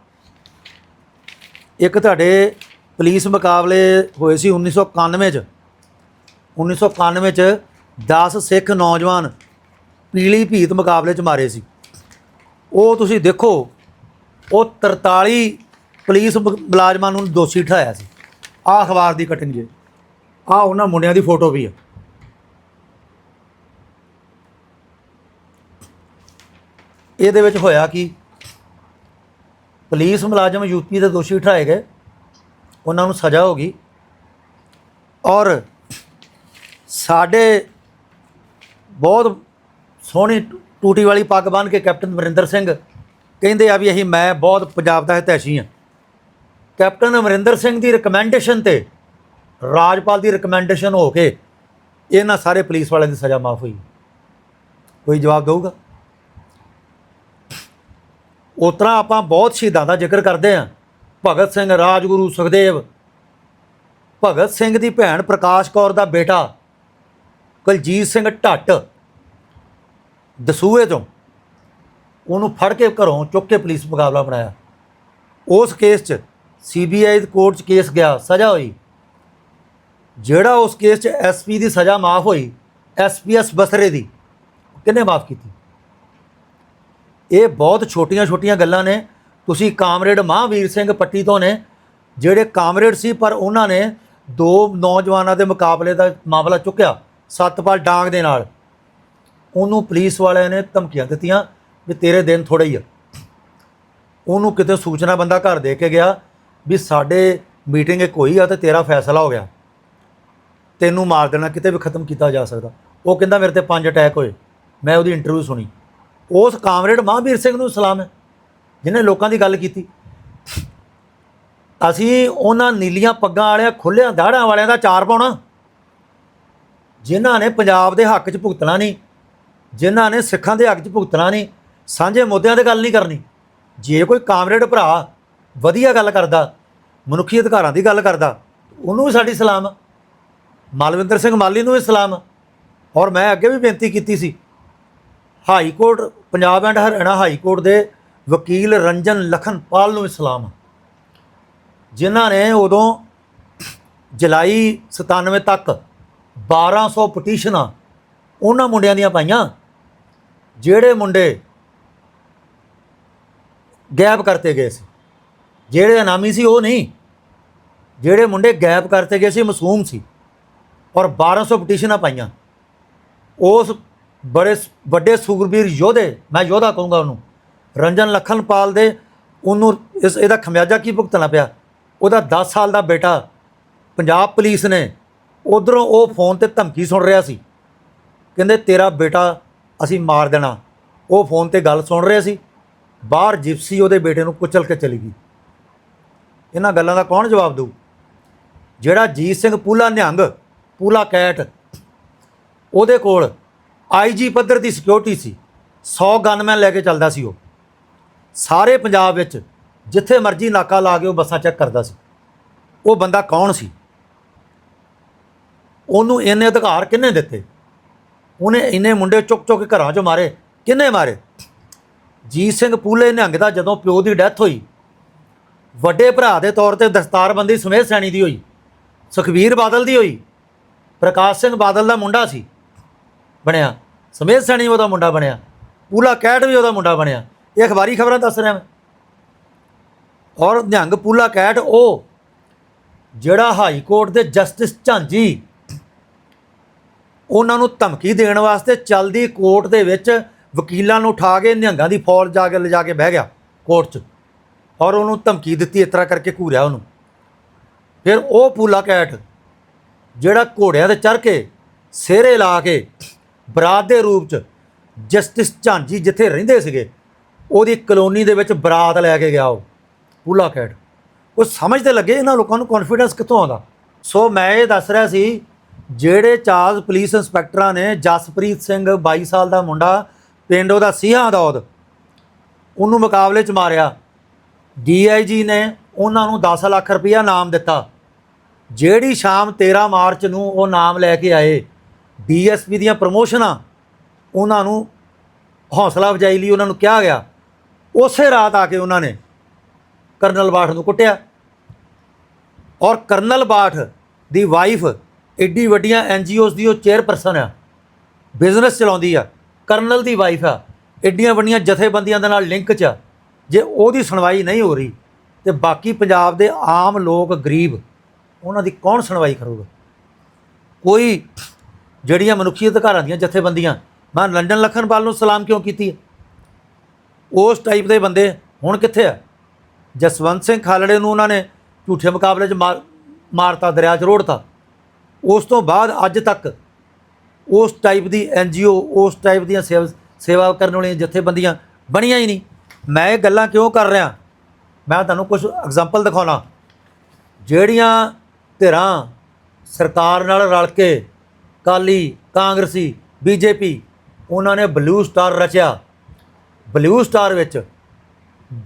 ਇੱਕ ਤੁਹਾਡੇ ਪੁਲਿਸ ਮੁਕਾਬਲੇ ਹੋਏ ਸੀ 1991 ਚ। 1991 ਚ 10 ਸਿੱਖ ਨੌਜਵਾਨ ਪੀਲੀ ਭੀਤ ਮੁਕਾਬਲੇ ਚ ਮਾਰੇ ਸੀ। ਉਹ ਤੁਸੀਂ ਦੇਖੋ, ਉਹ 43 ਪੁਲਿਸ ਮੁਲਾਜ਼ਮਾਂ ਨੂੰ ਦੋਸ਼ੀ ਠਾਇਆ ਸੀ। ਆਹ ਅਖਬਾਰ ਦੀ ਕਟਿੰਗ ਜੇ। ਆਹ ਉਹਨਾਂ ਮੁੰਡਿਆਂ ਦੀ ਫੋਟੋ ਵੀ ਹੈ ਇਹਦੇ ਵਿੱਚ ਹੋਇਆ ਕਿ? ਪੁਲਿਸ ਮੁਲਾਜ਼ਮ ਯੂਪੀ ਦੇ ਦੋਸ਼ੀ ਠਾਏ ਗਏ। ਉਹਨਾਂ ਨੂੰ ਸਜ਼ਾ ਹੋ ਗਈ। ਔਰ ਸਾਡੇ ਬਹੁਤ ਸੋਹਣੀ ਟੂਟੀ ਵਾਲੀ ਪੱਗ ਬੰਨ ਕੇ ਕੈਪਟਨ ਅਮਰਿੰਦਰ ਸਿੰਘ ਕਹਿੰਦੇ ਆ ਵੀ ਅਸੀਂ, ਮੈਂ ਬਹੁਤ ਪੰਜਾਬ ਦਾ ਹਿਤੈਸ਼ੀ ਹਾਂ। ਕੈਪਟਨ ਅਮਰਿੰਦਰ ਸਿੰਘ ਦੀ ਰਿਕਮੈਂਡੇਸ਼ਨ ਤੇ ਰਾਜਪਾਲ ਦੀ ਰਿਕਮੈਂਡੇਸ਼ਨ ਹੋ ਕੇ ਇਹਨਾਂ ਸਾਰੇ ਪੁਲਿਸ ਵਾਲਿਆਂ ਦੀ ਸਜ਼ਾ ਮਾਫ ਹੋਈ। ਕੋਈ ਜਵਾਬ ਦੇਊਗਾ? ਉਸ ਤਰ੍ਹਾਂ ਆਪਾਂ ਬਹੁਤ ਸ਼ਹੀਦਾਂ ਦਾ ਜ਼ਿਕਰ ਕਰਦੇ ਹਾਂ। ਭਗਤ ਸਿੰਘ ਰਾਜਗੁਰੂ ਸੁਖਦੇਵ, ਭਗਤ ਸਿੰਘ ਦੀ ਭੈਣ ਪ੍ਰਕਾਸ਼ ਕੌਰ ਦਾ ਬੇਟਾ ਕੁਲਜੀਤ ਸਿੰਘ ਢੱਟ ਦਸੂਹੇ ਤੋਂ ਉਹਨੂੰ ਫੜ ਕੇ ਘਰੋਂ ਚੁੱਕ ਕੇ ਪੁਲਿਸ ਮੁਕਾਬਲਾ ਬਣਾਇਆ। ਉਸ ਕੇਸ 'ਚ ਸੀਬੀਆਈ ਕੋਰਟ 'ਚ ਕੇਸ ਗਿਆ, ਸਜ਼ਾ ਹੋਈ। ਜਿਹੜਾ ਉਸ ਕੇਸ 'ਚ ਐਸਪੀ ਦੀ ਸਜ਼ਾ ਮਾਫ ਹੋਈ ਐਸਪੀਐਸ ਬਸਰੇ ਦੀ ਕਿੰਨੇ ਮਾਫ ਕੀਤੀ? ਇਹ ਬਹੁਤ ਛੋਟੀਆਂ-ਛੋਟੀਆਂ ਗੱਲਾਂ ਨੇ। ਤੁਸੀਂ ਕਾਮਰੇਡ ਮਹਾਂਵੀਰ ਸਿੰਘ ਪੱਟੀ ਤੋਂ ਨੇ, ਜਿਹੜੇ ਕਾਮਰੇਡ ਸੀ, ਪਰ ਉਹਨਾਂ ਨੇ ਦੋ ਨੌਜਵਾਨਾਂ ਦੇ ਮੁਕਾਬਲੇ ਦਾ ਮਾਮਲਾ ਚੁੱਕਿਆ, ਸਤਪਾਲ ਡਾਂਗ ਦੇ ਨਾਲ। ਉਹਨੂੰ ਪੁਲਿਸ ਵਾਲਿਆਂ ਨੇ ਧਮਕੀਆਂ ਦਿੱਤੀਆਂ ਵੀ ਤੇਰੇ ਦਿਨ ਥੋੜੇ ਹੀ ਆ। ਉਹਨੂੰ ਕਿਤੇ ਸੂਚਨਾ ਬੰਦਾ ਘਰ ਦੇ ਕੇ ਗਿਆ ਵੀ ਸਾਡੇ ਮੀਟਿੰਗ ਇੱਕ ਹੋਈ ਆ ਤੇ ਤੇਰਾ ਫੈਸਲਾ ਹੋ ਗਿਆ। ਤੈਨੂੰ ਮਾਰ ਦੇਣਾ, ਕਿਤੇ ਵੀ ਖਤਮ ਕੀਤਾ ਜਾ ਸਕਦਾ। ਉਹ ਕਹਿੰਦਾ, ਮੇਰੇ ਤੇ ਪੰਜ ਅਟੈਕ ਹੋਏ। ਮੈਂ ਉਹਦੀ ਇੰਟਰਵਿਊ ਸੁਣੀ। ਉਸ ਕਾਮਰੇਡ ਮਹਾਂਵੀਰ ਸਿੰਘ ਨੂੰ ਸਲਾਮ ਹੈ, ਜਿਹਨੇ ਲੋਕਾਂ ਦੀ ਗੱਲ ਕੀਤੀ। ਅਸੀਂ ਉਹਨਾਂ ਨੀਲੀਆਂ ਪੱਗਾਂ ਵਾਲਿਆਂ ਖੁੱਲਿਆਂ ਦਾੜਾਂ ਵਾਲਿਆਂ ਦਾ ਚਾਰ ਪਾਉਣਾ। ਜਿਨ੍ਹਾਂ ਨੇ ਪੰਜਾਬ ਦੇ ਹੱਕ 'ਚ ਭੁਗਤਣਾ ਨਹੀਂ, ਜਿਨ੍ਹਾਂ ਨੇ ਸਿੱਖਾਂ ਦੇ ਹੱਕ 'ਚ ਭੁਗਤਣਾ ਨਹੀਂ, ਸਾਂਝੇ ਮੁੱਦਿਆਂ ਤੇ ਗੱਲ ਨਹੀਂ ਕਰਨੀ। ਜੇ ਕੋਈ ਕਾਮਰੇਡ ਭਰਾ ਵਧੀਆ ਗੱਲ ਕਰਦਾ, ਮਨੁੱਖੀ ਅਧਿਕਾਰਾਂ ਦੀ ਗੱਲ ਕਰਦਾ, ਉਹਨੂੰ ਵੀ ਸਾਡੀ ਸਲਾਮ ਮਾਲਵਿੰਦਰ ਸਿੰਘ ਮਾਲੀ ਨੂੰ ਵੀ ਸਲਾਮ ਔਰ ਮੈਂ ਅੱਗੇ ਵੀ ਬੇਨਤੀ ਕੀਤੀ ਸੀ high court, Punjab and Haryana high court ਦੇ ਵਕੀਲ ਰੰਜਨ ਲਖਨਪਾਲ ਨੂੰ ਵੀ ਸਲਾਮ ਜਿਨ੍ਹਾਂ ਨੇ ਉਦੋਂ ਜੁਲਾਈ 97 ਤੱਕ 1200 ਪਟੀਸ਼ਨਾਂ ਉਹਨਾਂ ਮੁੰਡਿਆਂ ਦੀਆਂ ਪਾਈਆਂ, ਜਿਹੜੇ ਮੁੰਡੇ ਗੈਪ ਕਰਤੇ ਗਏ ਸੀ। ਜਿਹੜੇ ਅਨਾਮੀ ਸੀ ਉਹ ਨਹੀਂ, ਜਿਹੜੇ ਮੁੰਡੇ ਗੈਪ ਕਰਤੇ ਗਏ ਸੀ, ਮਾਸੂਮ ਸੀ। ਔਰ 1200 ਪਟੀਸ਼ਨਾਂ ਪਾਈਆਂ। ਉਸ ਬੜੇ ਸ- ਵੱਡੇ ਸੂਰਬੀਰ ਯੋਧੇ, ਮੈਂ ਯੋਧਾ ਕਹੂੰਗਾ ਉਹਨੂੰ, ਰੰਜਨ ਲਖਨਪਾਲ ਦੇ ਉਹਨੂੰ ਇਸ, ਇਹਦਾ ਖਮਿਆਜਾ ਕੀ ਭੁਗਤਣਾ ਪਿਆ? ਉਹਦਾ 10 ਸਾਲ ਦਾ ਬੇਟਾ ਪੰਜਾਬ ਪੁਲਿਸ ਨੇ ਉਧਰੋਂ ਉਹ ਫੋਨ ਤੇ ਧਮਕੀ ਸੁਣ ਰਿਹਾ ਸੀ। ਕਹਿੰਦੇ, ਤੇਰਾ ਬੇਟਾ ਅਸੀਂ ਮਾਰ ਦੇਣਾ। ਉਹ ਫੋਨ ਤੇ ਗੱਲ ਸੁਣ ਰਿਹਾ ਸੀ। ਬਾਹਰ ਜਿਪਸੀ ਉਹਦੇ ਬੇਟੇ ਨੂੰ ਕੁਚਲ ਕੇ ਚਲੀ ਗਈ। ਇਹਨਾਂ ਗੱਲਾਂ ਦਾ ਕੌਣ ਜਵਾਬ ਦਊ? ਜਿਹੜਾ ਜੀਤ ਸਿੰਘ ਪੂਲਾ ਨਿਹੰਗ, ਪੂਲਾ ਕੈਟ, ਉਹਦੇ ਕੋਲ ਆਈਜੀ ਪੱਧਰ ਦੀ ਸਿਕਿਉਰਿਟੀ ਸੀ। 100 ਗਨਮੈਨ ਲੈ ਕੇ ਚੱਲਦਾ ਸੀ ਉਹ। ਸਾਰੇ ਪੰਜਾਬ ਵਿੱਚ ਜਿੱਥੇ ਮਰਜ਼ੀ ਨਾਕਾ ਲਾ ਕੇ ਉਹ ਬੱਸਾਂ ਚੈੱਕ ਕਰਦਾ ਸੀ। ਉਹ ਬੰਦਾ ਕੌਣ ਸੀ? ਉਹਨੂੰ ਇੰਨੇ ਅਧਿਕਾਰ ਕਿੰਨੇ ਦਿੱਤੇ? ਉਹਨੇ ਇੰਨੇ ਮੁੰਡੇ ਚੁੱਕ ਚੁੱਕ ਕੇ ਘਰਾਂ 'ਚੋਂ ਮਾਰੇ। ਕਿੰਨੇ ਮਾਰੇ? ਜੀਤ ਸਿੰਘ ਪੂਲੇ ਨਿਹੰਗ ਦਾ ਜਦੋਂ ਪਿਓ ਦੀ ਡੈਥ ਹੋਈ। ਵੱਡੇ ਭਰਾ ਦੇ ਤੌਰ ਤੇ ਦਸਤਾਰਬੰਦੀ ਸੁਮੇਧ ਸੈਣੀ ਦੀ ਹੋਈ। ਸੁਖਬੀਰ ਬਾਦਲ ਦੀ ਹੋਈ। ਪ੍ਰਕਾਸ਼ ਸਿੰਘ ਬਾਦਲ ਦਾ ਮੁੰਡਾ ਸੀ। ਬਣਿਆ। ਸਮੇਤ ਸੈਣੀ ਉਹਦਾ ਮੁੰਡਾ ਬਣਿਆ। ਪੂਲਾ ਕੈਟ ਵੀ ਉਹਦਾ ਮੁੰਡਾ ਬਣਿਆ। ਇਹ ਅਖਬਾਰੀ ਖਬਰਾਂ ਦੱਸ ਰਿਹਾ ਮੈਂ। ਔਰ ਨਿਹੰਗ ਪੂਲਾ ਕੈਟ, ਉਹ ਜਿਹੜਾ ਹਾਈ ਕੋਰਟ ਦੇ ਜਸਟਿਸ ਝਾਂਜੀ, ਉਹਨਾਂ ਨੂੰ ਧਮਕੀ ਦੇਣ ਵਾਸਤੇ ਚੱਲਦੀ ਕੋਰਟ ਦੇ ਵਿੱਚ ਵਕੀਲਾਂ ਨੂੰ ਉਠਾ ਕੇ ਨਿਹੰਗਾਂ ਦੀ ਫੌਜ ਜਾ ਕੇ ਲਿਜਾ ਕੇ ਬਹਿ ਗਿਆ ਕੋਰਟ 'ਚ। ਔਰ ਉਹਨੂੰ ਧਮਕੀ ਦਿੱਤੀ, ਇਸ ਤਰ੍ਹਾਂ ਕਰਕੇ ਘੂਰਿਆ ਉਹਨੂੰ। ਫਿਰ ਉਹ ਪੂਲਾ ਕੈਟ, ਜਿਹੜਾ ਘੋੜਿਆਂ ਤੇ ਚੜ ਕੇ ਸਿਹਰੇ ਲਾ ਕੇ ਬਰਾਤ ਦੇ ਰੂਪ 'ਚ ਜਸਟਿਸ ਝਾਂਜੀ ਜਿੱਥੇ ਰਹਿੰਦੇ ਸੀਗੇ, ਉਹਦੀ ਕਲੋਨੀ ਦੇ ਵਿੱਚ ਬਰਾਤ ਲੈ ਕੇ ਗਿਆ ਉਹ, ਪੂਲਾ ਕੈਟ ਉਹ ਸਮਝ ਤੇ ਲੱਗੇ ਇਹਨਾਂ ਲੋਕਾਂ ਨੂੰ ਕੌਨਫੀਡੈਂਸ ਕਿੱਥੋਂ ਆਉਂਦਾ? ਸੋ ਮੈਂ ਇਹ ਦੱਸ ਰਿਹਾ ਸੀ, ਜਿਹੜੇ ਚਾਰਜ ਪੁਲਿਸ ਇੰਸਪੈਕਟਰਾਂ ਨੇ ਜਸਪ੍ਰੀਤ ਸਿੰਘ 22 ਸਾਲ ਦਾ ਮੁੰਡਾ, ਪਿੰਡ ਉਹਦਾ ਸੀਹਾਂ ਦੌਦ ਉਹਨੂੰ ਮੁਕਾਬਲੇ 'ਚ ਮਾਰਿਆ। ਡੀਆਈਜੀ ਨੇ ਉਹਨਾਂ ਨੂੰ 10 ਲੱਖ ਰੁਪਇਆ ਨਾਮ ਦਿੱਤਾ। ਜਿਹੜੀ ਸ਼ਾਮ 13 ਮਾਰਚ ਨੂੰ ਉਹ ਨਾਮ ਲੈ ਕੇ ਆਏ ਡੀਐਸਪੀ ਦੀਆਂ ਪ੍ਰਮੋਸ਼ਨਾਂ ਉਹਨਾਂ ਨੂੰ ਹੌਸਲਾ ਅਫਜਾਈ ਲਈ ਉਹਨਾਂ ਨੂੰ ਕਿਹਾ ਗਿਆ। ਉਸੇ ਰਾਤ ਆ ਕੇ ਉਹਨਾਂ ਨੇ ਕਰਨਲ ਬਾਠ ਨੂੰ ਕੁੱਟਿਆ ਔਰ ਕਰਨਲ ਬਾਠ ਦੀ ਵਾਈਫ ਐਡੀ ਵੱਡੀਆਂ ਐਨਜੀਓਜ਼ ਦੀ ਉਹ ਚੇਅਰਪਰਸਨ ਆ ਬਿਜ਼ਨਸ ਚਲਾਉਂਦੀ ਆ, ਕਰਨਲ ਦੀ ਵਾਈਫ ਆ, ਏਡੀਆਂ ਵੱਡੀਆਂ ਜਥੇਬੰਦੀਆਂ ਦੇ ਨਾਲ ਲਿੰਕ 'ਚ ਆ। ਜੇ ਉਹਦੀ ਸੁਣਵਾਈ ਨਹੀਂ ਹੋ ਰਹੀ ਤੇ ਬਾਕੀ ਪੰਜਾਬ ਦੇ ਆਮ ਲੋਕ ਗਰੀਬ, ਉਹਨਾਂ ਦੀ ਕੌਣ ਸੁਣਵਾਈ ਕਰੂਗਾ? ਕੋਈ ਜਿਹੜੀਆਂ ਮਨੁੱਖੀ ਅਧਿਕਾਰਾਂ ਦੀਆਂ ਜਥੇਬੰਦੀਆਂ, ਮੈਂ ਲੰਡਨ ਲਖਨਪਾਲ ਨੂੰ ਸਲਾਮ ਕਿਉਂ ਕੀਤੀ ਉਸ ਟਾਈਪ ਦੇ ਬੰਦੇ ਹੁਣ ਕਿੱਥੇ ਆ? ਜਸਵੰਤ ਸਿੰਘ ਖਾਲੜੇ ਨੂੰ ਉਹਨਾਂ ਨੇ ਝੂਠੇ ਮੁਕਾਬਲੇ 'ਚ ਮਾਰ, ਮਾਰਤਾ, ਦਰਿਆ 'ਚ ਰੋੜਤਾ। ਉਸ ਤੋਂ ਬਾਅਦ ਅੱਜ ਤੱਕ ਉਸ ਟਾਈਪ ਦੀ ਐਨਜੀਓ ਉਸ ਟਾਈਪ ਦੀਆਂ ਸੇਵਾ ਸੇਵਾ ਕਰਨ ਵਾਲੀਆਂ ਜਥੇਬੰਦੀਆਂ ਬਣੀਆਂ ਹੀ ਨਹੀਂ। ਮੈਂ ਇਹ ਗੱਲਾਂ ਕਿਉਂ ਕਰ ਰਿਹਾ? ਮੈਂ ਤੁਹਾਨੂੰ ਕੁਝ ਐਗਜ਼ਾਮਪਲ ਦਿਖਾਉਣਾ। ਜਿਹੜੀਆਂ ਧਿਰਾਂ ਸਰਕਾਰ ਨਾਲ ਰਲ ਕੇ ਕਾਲੀ ਕਾਂਗਰਸੀ, ਬੀਜੇਪੀ, ਉਹਨਾਂ ਨੇ ਬਲੂ ਸਟਾਰ ਰਚਿਆ। ਬਲੂ ਸਟਾਰ ਵਿੱਚ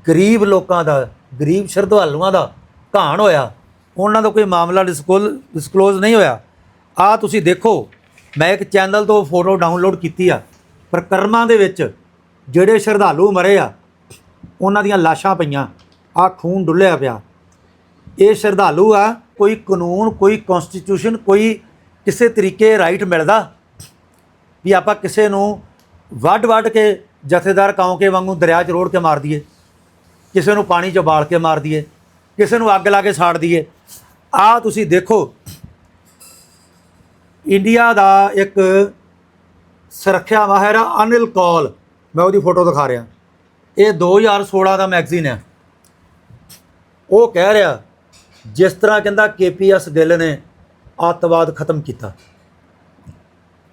ਗਰੀਬ ਲੋਕਾਂ ਦਾ, ਗਰੀਬ ਸ਼ਰਧਾਲੂਆਂ ਦਾ ਘਾਣ ਹੋਇਆ। ਉਹਨਾਂ ਦਾ ਕੋਈ ਮਾਮਲਾ ਡਿਸਕਲੋਜ਼ ਡਿਸਕਲੋਜ਼ ਨਹੀਂ ਹੋਇਆ। ਆ ਤੁਸੀਂ ਦੇਖੋ, ਮੈਂ ਇੱਕ ਚੈਨਲ ਤੋਂ ਫੋਟੋ ਡਾਊਨਲੋਡ ਕੀਤੀ ਆ। ਪ੍ਰਕਰਮਾਂ ਦੇ ਵਿੱਚ ਜਿਹੜੇ ਸ਼ਰਧਾਲੂ ਮਰੇ ਆ, ਉਹਨਾਂ ਦੀਆਂ ਲਾਸ਼ਾਂ ਪਈਆਂ। ਆ ਖੂਨ ਡੁੱਲਿਆ ਪਿਆ। ਇਹ ਸ਼ਰਧਾਲੂ ਆ, ਕੋਈ ਕਾਨੂੰਨ, ਕੋਈ ਕਨਸਟੀਟਿਊਸ਼ਨ ਕੋਈ ਕਿਸੇ ਤਰੀਕੇ ਰਾਈਟ ਮਿਲਦਾ ਵੀ ਆਪਾਂ ਕਿਸੇ ਨੂੰ ਵੱਢ ਵੱਢ ਕੇ ਜਥੇਦਾਰ ਕੌਂਕੇ ਵਾਂਗੂ ਦਰਿਆ 'ਚ ਰੋੜ ਕੇ ਮਾਰ ਦਈਏ, ਕਿਸੇ ਨੂੰ ਪਾਣੀ 'ਚ ਬਾਲ ਕੇ ਮਾਰ ਦਈਏ, ਕਿਸੇ ਨੂੰ ਅੱਗ ਲਾ ਕੇ ਸਾੜ ਦਈਏ। ਆ ਤੁਸੀਂ ਦੇਖੋ ਇੰਡੀਆ ਦਾ ਇੱਕ ਸੁਰੱਖਿਆ ਮਾਹਿਰ ਆ ਅਨਿਲ ਕੌਲ। ਮੈਂ ਉਹਦੀ ਫੋਟੋ ਦਿਖਾ ਰਿਹਾ। ਇਹ 2016 ਦਾ ਮੈਗਜ਼ੀਨ ਹੈ। ਉਹ ਕਹਿ ਰਿਹਾ, ਜਿਸ ਤਰ੍ਹਾਂ ਕਹਿੰਦਾ ਕੇਪੀਐਸ ਗਿੱਲ ਨੇ ਅੱਤਵਾਦ ਖਤਮ ਕੀਤਾ।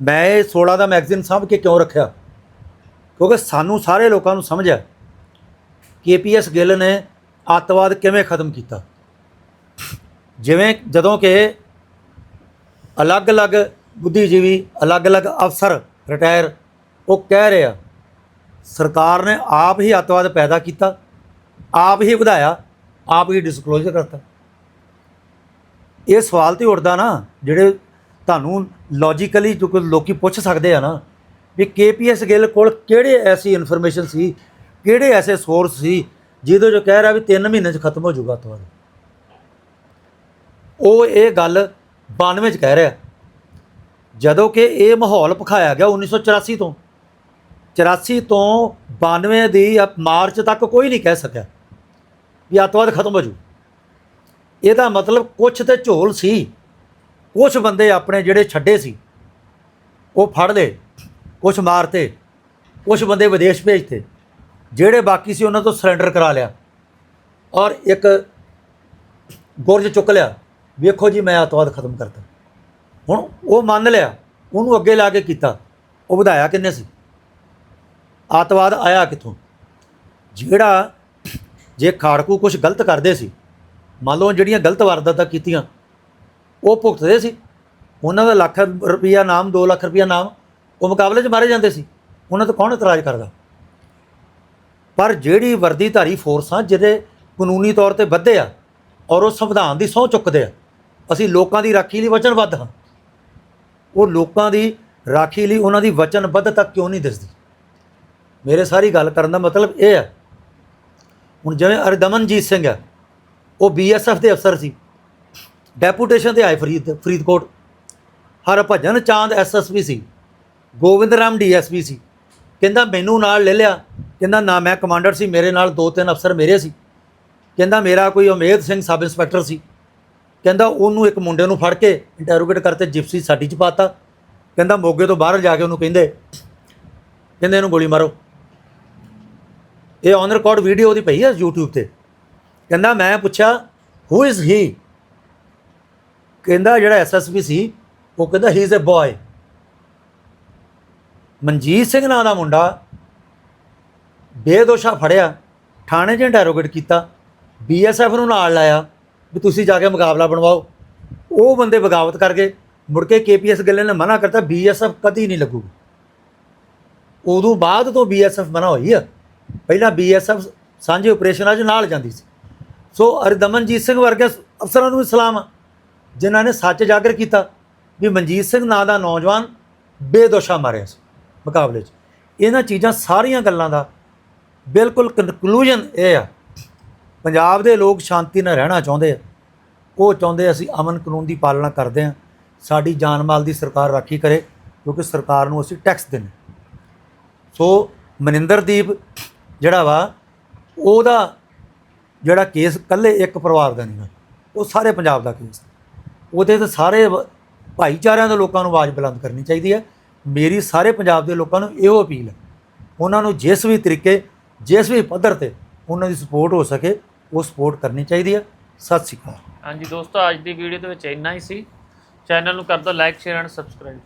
ਮੈਂ ਇਹ 16 ਦਾ ਮੈਗਜ਼ੀਨ ਸਾਂਭ ਕੇ ਕਿਉਂ ਰੱਖਿਆ? ਕਿਉਂਕਿ ਸਾਨੂੰ ਸਾਰੇ ਲੋਕਾਂ ਨੂੰ ਸਮਝ ਹੈ ਕੇਪੀਐਸ ਗਿੱਲ ਨੇ ਅੱਤਵਾਦ ਕਿਵੇਂ ਖਤਮ ਕੀਤਾ। ਜਿਵੇਂ ਜਦੋਂ ਕਿ ਅਲੱਗ-ਅਲੱਗ ਬੁੱਧੀਜੀਵੀ, ਅਲੱਗ-ਅਲੱਗ ਅਫਸਰ ਰਿਟਾਇਰ, ਉਹ ਕਹਿ ਰਿਹਾ ਸਰਕਾਰ ਨੇ ਆਪ ਹੀ ਅੱਤਵਾਦ ਪੈਦਾ ਕੀਤਾ, ਆਪ ਹੀ ਵਧਾਇਆ, ਆਪ ਹੀ ਡਿਸਕਲੋਜ਼ਰ ਕਰਤਾ। ਇਹ ਸਵਾਲ ਤੇ ਉੱਠਦਾ ਨਾ, ਜਿਹੜੇ ਤੁਹਾਨੂੰ ਲੌਜੀਕਲੀ ਜੋ ਕੋਈ ਲੋਕੀ ਪੁੱਛ ਸਕਦੇ ਆ ਨਾ, ਵੀ ਕੇਪੀਐਸ ਗਿੱਲ ਕੋਲ ਕਿਹੜੇ ਐਸੀ ਇਨਫੋਰਮੇਸ਼ਨ ਸੀ, ਕਿਹੜੇ ਐਸੇ ਸੋਰਸ ਸੀ, ਜਿਹਦੇ ਜੋ ਕਹਿ ਰਿਹਾ ਵੀ 3 ਮਹੀਨੇ 'ਚ ਖਤਮ ਹੋ ਜਾਊਗਾ ਅੱਤਵਾਦ ਉਹ ਇਹ ਗੱਲ 92 'ਚ ਕਹਿ ਰਿਹਾ। ਜਦੋਂ ਕਿ ਇਹ ਮਾਹੌਲ ਪਖਾਇਆ ਗਿਆ 1984 ਤੋਂ। 84 ਤੋਂ 92 ਦੀ ਮਾਰਚ ਤੱਕ ਕੋਈ ਨਹੀਂ ਕਹਿ ਸਕਿਆ ਵੀ ਅੱਤਵਾਦ ਖਤਮ ਹੋ ਜੂ ਇਹਦਾ ਮਤਲਬ ਕੁਛ ਤੇ ਝੋਲ ਸੀ। ਕੁਛ ਬੰਦੇ ਆਪਣੇ ਜਿਹੜੇ ਛੱਡੇ ਸੀ, ਉਹ ਫੜ ਲਏ, ਕੁਛ ਮਾਰਤੇ, ਕੁਛ ਬੰਦੇ ਵਿਦੇਸ਼ ਭੇਜਤੇ, ਜਿਹੜੇ ਬਾਕੀ ਸੀ ਉਹਨਾਂ ਤੋਂ ਸਰੈਂਡਰ ਕਰਾ ਲਿਆ ਔਰ ਇੱਕ ਗੁਰਜ ਚੁੱਕ ਲਿਆ ਵੇਖੋ ਜੀ ਮੈਂ ਅੱਤਵਾਦ ਖਤਮ ਕਰਤਾ। ਹੁਣ ਉਹ ਮੰਨ ਲਿਆ, ਉਹਨੂੰ ਅੱਗੇ ਲਾ ਕੇ ਕੀਤਾ, ਉਹ ਵਧਾਇਆ ਕਿੰਨੇ ਸੀ? ਅੱਤਵਾਦ ਆਇਆ ਕਿੱਥੋਂ? ਜਿਹੜਾ ਜੇ ਖਾੜਕੂ ਕੁਝ ਗਲਤ ਕਰਦੇ ਸੀ ਮੰਨ ਲਓ ਜਿਹੜੀਆਂ ਗਲਤ ਵਾਰਦਾਤਾਂ ਕੀਤੀਆਂ, ਉਹ ਭੁਗਤਦੇ ਸੀ। ਉਹਨਾਂ ਦਾ ਲੱਖ ਰੁਪਈਆ ਨਾਮ 2 ਲੱਖ ਰੁਪਈਆ ਨਾਮ, ਉਹ ਮੁਕਾਬਲੇ 'ਚ ਮਾਰੇ ਜਾਂਦੇ ਸੀ। ਉਹਨਾਂ ਤੋਂ ਕੌਣ ਇਤਰਾਜ਼ ਕਰਦਾ? ਪਰ ਜਿਹੜੀ ਵਰਦੀਧਾਰੀ ਫੋਰਸਾਂ ਜਿਹਦੇ ਕਾਨੂੰਨੀ ਤੌਰ ਤੇ ਵੱਧੇ ਆ ਔਰ ਉਹ ਸੰਵਿਧਾਨ ਦੀ ਸਹੁੰ ਚੁੱਕਦੇ ਆ, ਅਸੀਂ ਲੋਕਾਂ ਦੀ ਰਾਖੀ ਲਈ ਵਚਨਬੱਧ ਹਾਂ। ਉਹ ਲੋਕਾਂ ਦੀ ਰਾਖੀ ਲਈ ਉਹਨਾਂ ਦੀ ਵਚਨਬੱਧਤਾ ਕਿਉਂ ਨਹੀਂ ਦਿਸਦੀ? ਮੇਰੇ ਸਾਰੀ ਗੱਲ ਕਰਨ ਦਾ ਮਤਲਬ ਇਹ ਆ। ਹੁਣ ਜਿਵੇਂ ਅਰਦਮਨਜੀਤ ਸਿੰਘ ਹੈ ਉਹ ਬੀਐਸਐਫ ਦੇ ਅਫਸਰ ਸੀ। ਡੈਪੂਟੇਸ਼ਨ ਤੇ ਆਏ ਫਰੀਦ, ਫਰੀਦਕੋਟ। ਹਰਭਜਨ ਚਾਂਦ ਐਸਐਸਪੀ ਸੀ। ਗੋਬਿੰਦ ਰਾਮ ਡੀਐਸਪੀ ਸੀ। ਕਹਿੰਦਾ, ਮੈਨੂੰ ਨਾਲ ਲੈ ਲਿਆ। ਕਹਿੰਦਾ, ਨਾ, ਮੈਂ ਕਮਾਂਡਰ ਸੀ। ਮੇਰੇ ਨਾਲ ਦੋ ਤਿੰਨ ਅਫਸਰ ਮੇਰੇ ਸੀ। ਕਹਿੰਦਾ, ਮੇਰਾ ਕੋਈ ਉਮੇਦ ਸਿੰਘ ਸਬ ਇੰਸਪੈਕਟਰ ਸੀ। ਕਹਿੰਦਾ, ਉਹਨੂੰ ਇੱਕ ਮੁੰਡੇ ਨੂੰ ਫੜ ਕੇ ਇੰਟਰੋਗੇਟ ਕਰਤੇ ਜਿਪਸੀ ਸਾਡੀ ਚ ਪਾਤਾ। ਕਹਿੰਦਾ, ਮੋਗੇ ਤੋਂ ਬਾਹਰ ਜਾ ਕੇ ਉਹਨੂੰ ਕਹਿੰਦੇ। ਕਹਿੰਦੇ, ਇਹਨੂੰ ਗੋਲੀ ਮਾਰੋ। ਇਹ ਔਨ ਰਿਕਾਰਡ ਵੀਡੀਓ ਉਹਦੀ ਪਈ ਹੈ YouTube ਤੇ। ਕਹਿੰਦਾ ਮੈਂ ਪੁੱਛਿਆ ਹੂ ਇਜ਼ ਹੀ ਕਹਿੰਦਾ ਜਿਹੜਾ ਐਸਐਸਪੀ ਸੀ, ਉਹ ਕਹਿੰਦਾ he is a boy Manjit Singh ਨਾਂ ਦਾ ਮੁੰਡਾ ਬੇਦੋਸ਼ਾ ਫੜਿਆ, ਥਾਣੇ 'ਚ ਇੰਟਰੋਗੇਟ ਕੀਤਾ ਬੀਐਸਐਫ ਨੂੰ ਨਾਲ ਲਾਇਆ, ਵੀ ਤੁਸੀਂ ਜਾ ਕੇ ਮੁਕਾਬਲਾ ਬਣਵਾਓ। ਉਹ ਬੰਦੇ ਬਗਾਵਤ ਕਰ ਗਏ। ਮੁੜ ਕੇ ਕੇਪੀਐਸ ਗੱਲੇ ਨੇ ਮਨਾ ਕਰਤਾ ਬੀਐਸਐਫ ਕਦੀ ਨਹੀਂ ਲੱਗੂਗੀ। ਉਦੋਂ ਬਾਅਦ ਤੋਂ ਬੀਐਸਐਫ ਬਣਾ ਹੋਈ ਆ। ਪਹਿਲਾਂ ਬੀਐਸਐਫ ਸਾਂਝੇ ਆਪਰੇਸ਼ਨਾਂ 'ਚ ਨਾਲ ਜਾਂਦੀ ਸੀ। ਸੋ ਹਰਦਮਨਜੀਤ ਸਿੰਘ ਵਰਗੇ ਅਫਸਰਾਂ ਨੂੰ ਵੀ ਸਲਾਮ ਆ, ਜਿਨ੍ਹਾਂ ਨੇ ਸੱਚ ਜਾਗਰ ਕੀਤਾ ਵੀ ਮਨਜੀਤ ਸਿੰਘ ਨਾਂ ਦਾ ਨੌਜਵਾਨ ਬੇਦੋਸ਼ਾ ਮਾਰਿਆ ਸੀ ਮੁਕਾਬਲੇ 'ਚ। ਇਹਨਾਂ ਚੀਜ਼ਾਂ ਸਾਰੀਆਂ ਗੱਲਾਂ ਦਾ ਬਿਲਕੁਲ ਕਨਕਲੂਜਨ ਇਹ ਆ, ਪੰਜਾਬ ਦੇ ਲੋਕ ਸ਼ਾਂਤੀ ਨਾਲ ਰਹਿਣਾ ਚਾਹੁੰਦੇ ਆ। ਉਹ ਚਾਹੁੰਦੇ ਅਸੀਂ ਅਮਨ ਕਾਨੂੰਨ ਦੀ ਪਾਲਣਾ ਕਰਦੇ ਹਾਂ, ਸਾਡੀ ਜਾਨ ਮਾਲ ਦੀ ਸਰਕਾਰ ਰਾਖੀ ਕਰੇ, ਕਿਉਂਕਿ ਸਰਕਾਰ ਨੂੰ ਅਸੀਂ ਟੈਕਸ ਦਿੰਦੇ ਸੋ ਮਨਿੰਦਰਦੀਪ ਜਿਹੜਾ ਵਾ, ਉਹਦਾ ਜਿਹੜਾ ਕੇਸ ਕੱਲੇ ਇੱਕ ਪਰਿਵਾਰ ਦਾ ਨਹੀਂ ਗਾ ਉਹ ਸਾਰੇ ਪੰਜਾਬ ਦਾ ਕੇਸ ਉਹਦੇ ਤੇ ਸਾਰੇ ਵ- ਭਾਈਚਾਰਿਆਂ ਦੇ ਲੋਕਾਂ ਨੂੰ ਆਵਾਜ਼ ਬੁਲੰਦ ਕਰਨੀ ਚਾਹੀਦੀ ਹੈ। ਮੇਰੀ ਸਾਰੇ ਪੰਜਾਬ ਦੇ ਲੋਕਾਂ ਨੂੰ ਇਹੋ ਅਪੀਲ ਹੈ। ਉਹਨਾਂ ਨੂੰ ਜਿਸ ਵੀ ਤਰੀਕੇ, ਜਿਸ ਵੀ ਪੱਧਰ ਤੇ ਉਹਨਾਂ ਦੀ ਸਪੋਰਟ ਹੋ ਸਕੇ, ਉਹ ਸਪੋਰਟ ਕਰਨੀ ਚਾਹੀਦੀ ਹੈ। ਸਤਿ ਸ਼੍ਰੀ ਅਕਾਲ। ਹਾਂਜੀ ਦੋਸਤੋ, ਅੱਜ ਦੀ ਵੀਡੀਓ ਦੇ ਵਿੱਚ ਇੰਨਾ ਹੀ ਸੀ। ਚੈਨਲ ਨੂੰ ਕਰ ਦਿਓ ਲਾਈਕ ਸ਼ੇਅਰ ਐਂਡ ਸਬਸਕ੍ਰਾਈਬ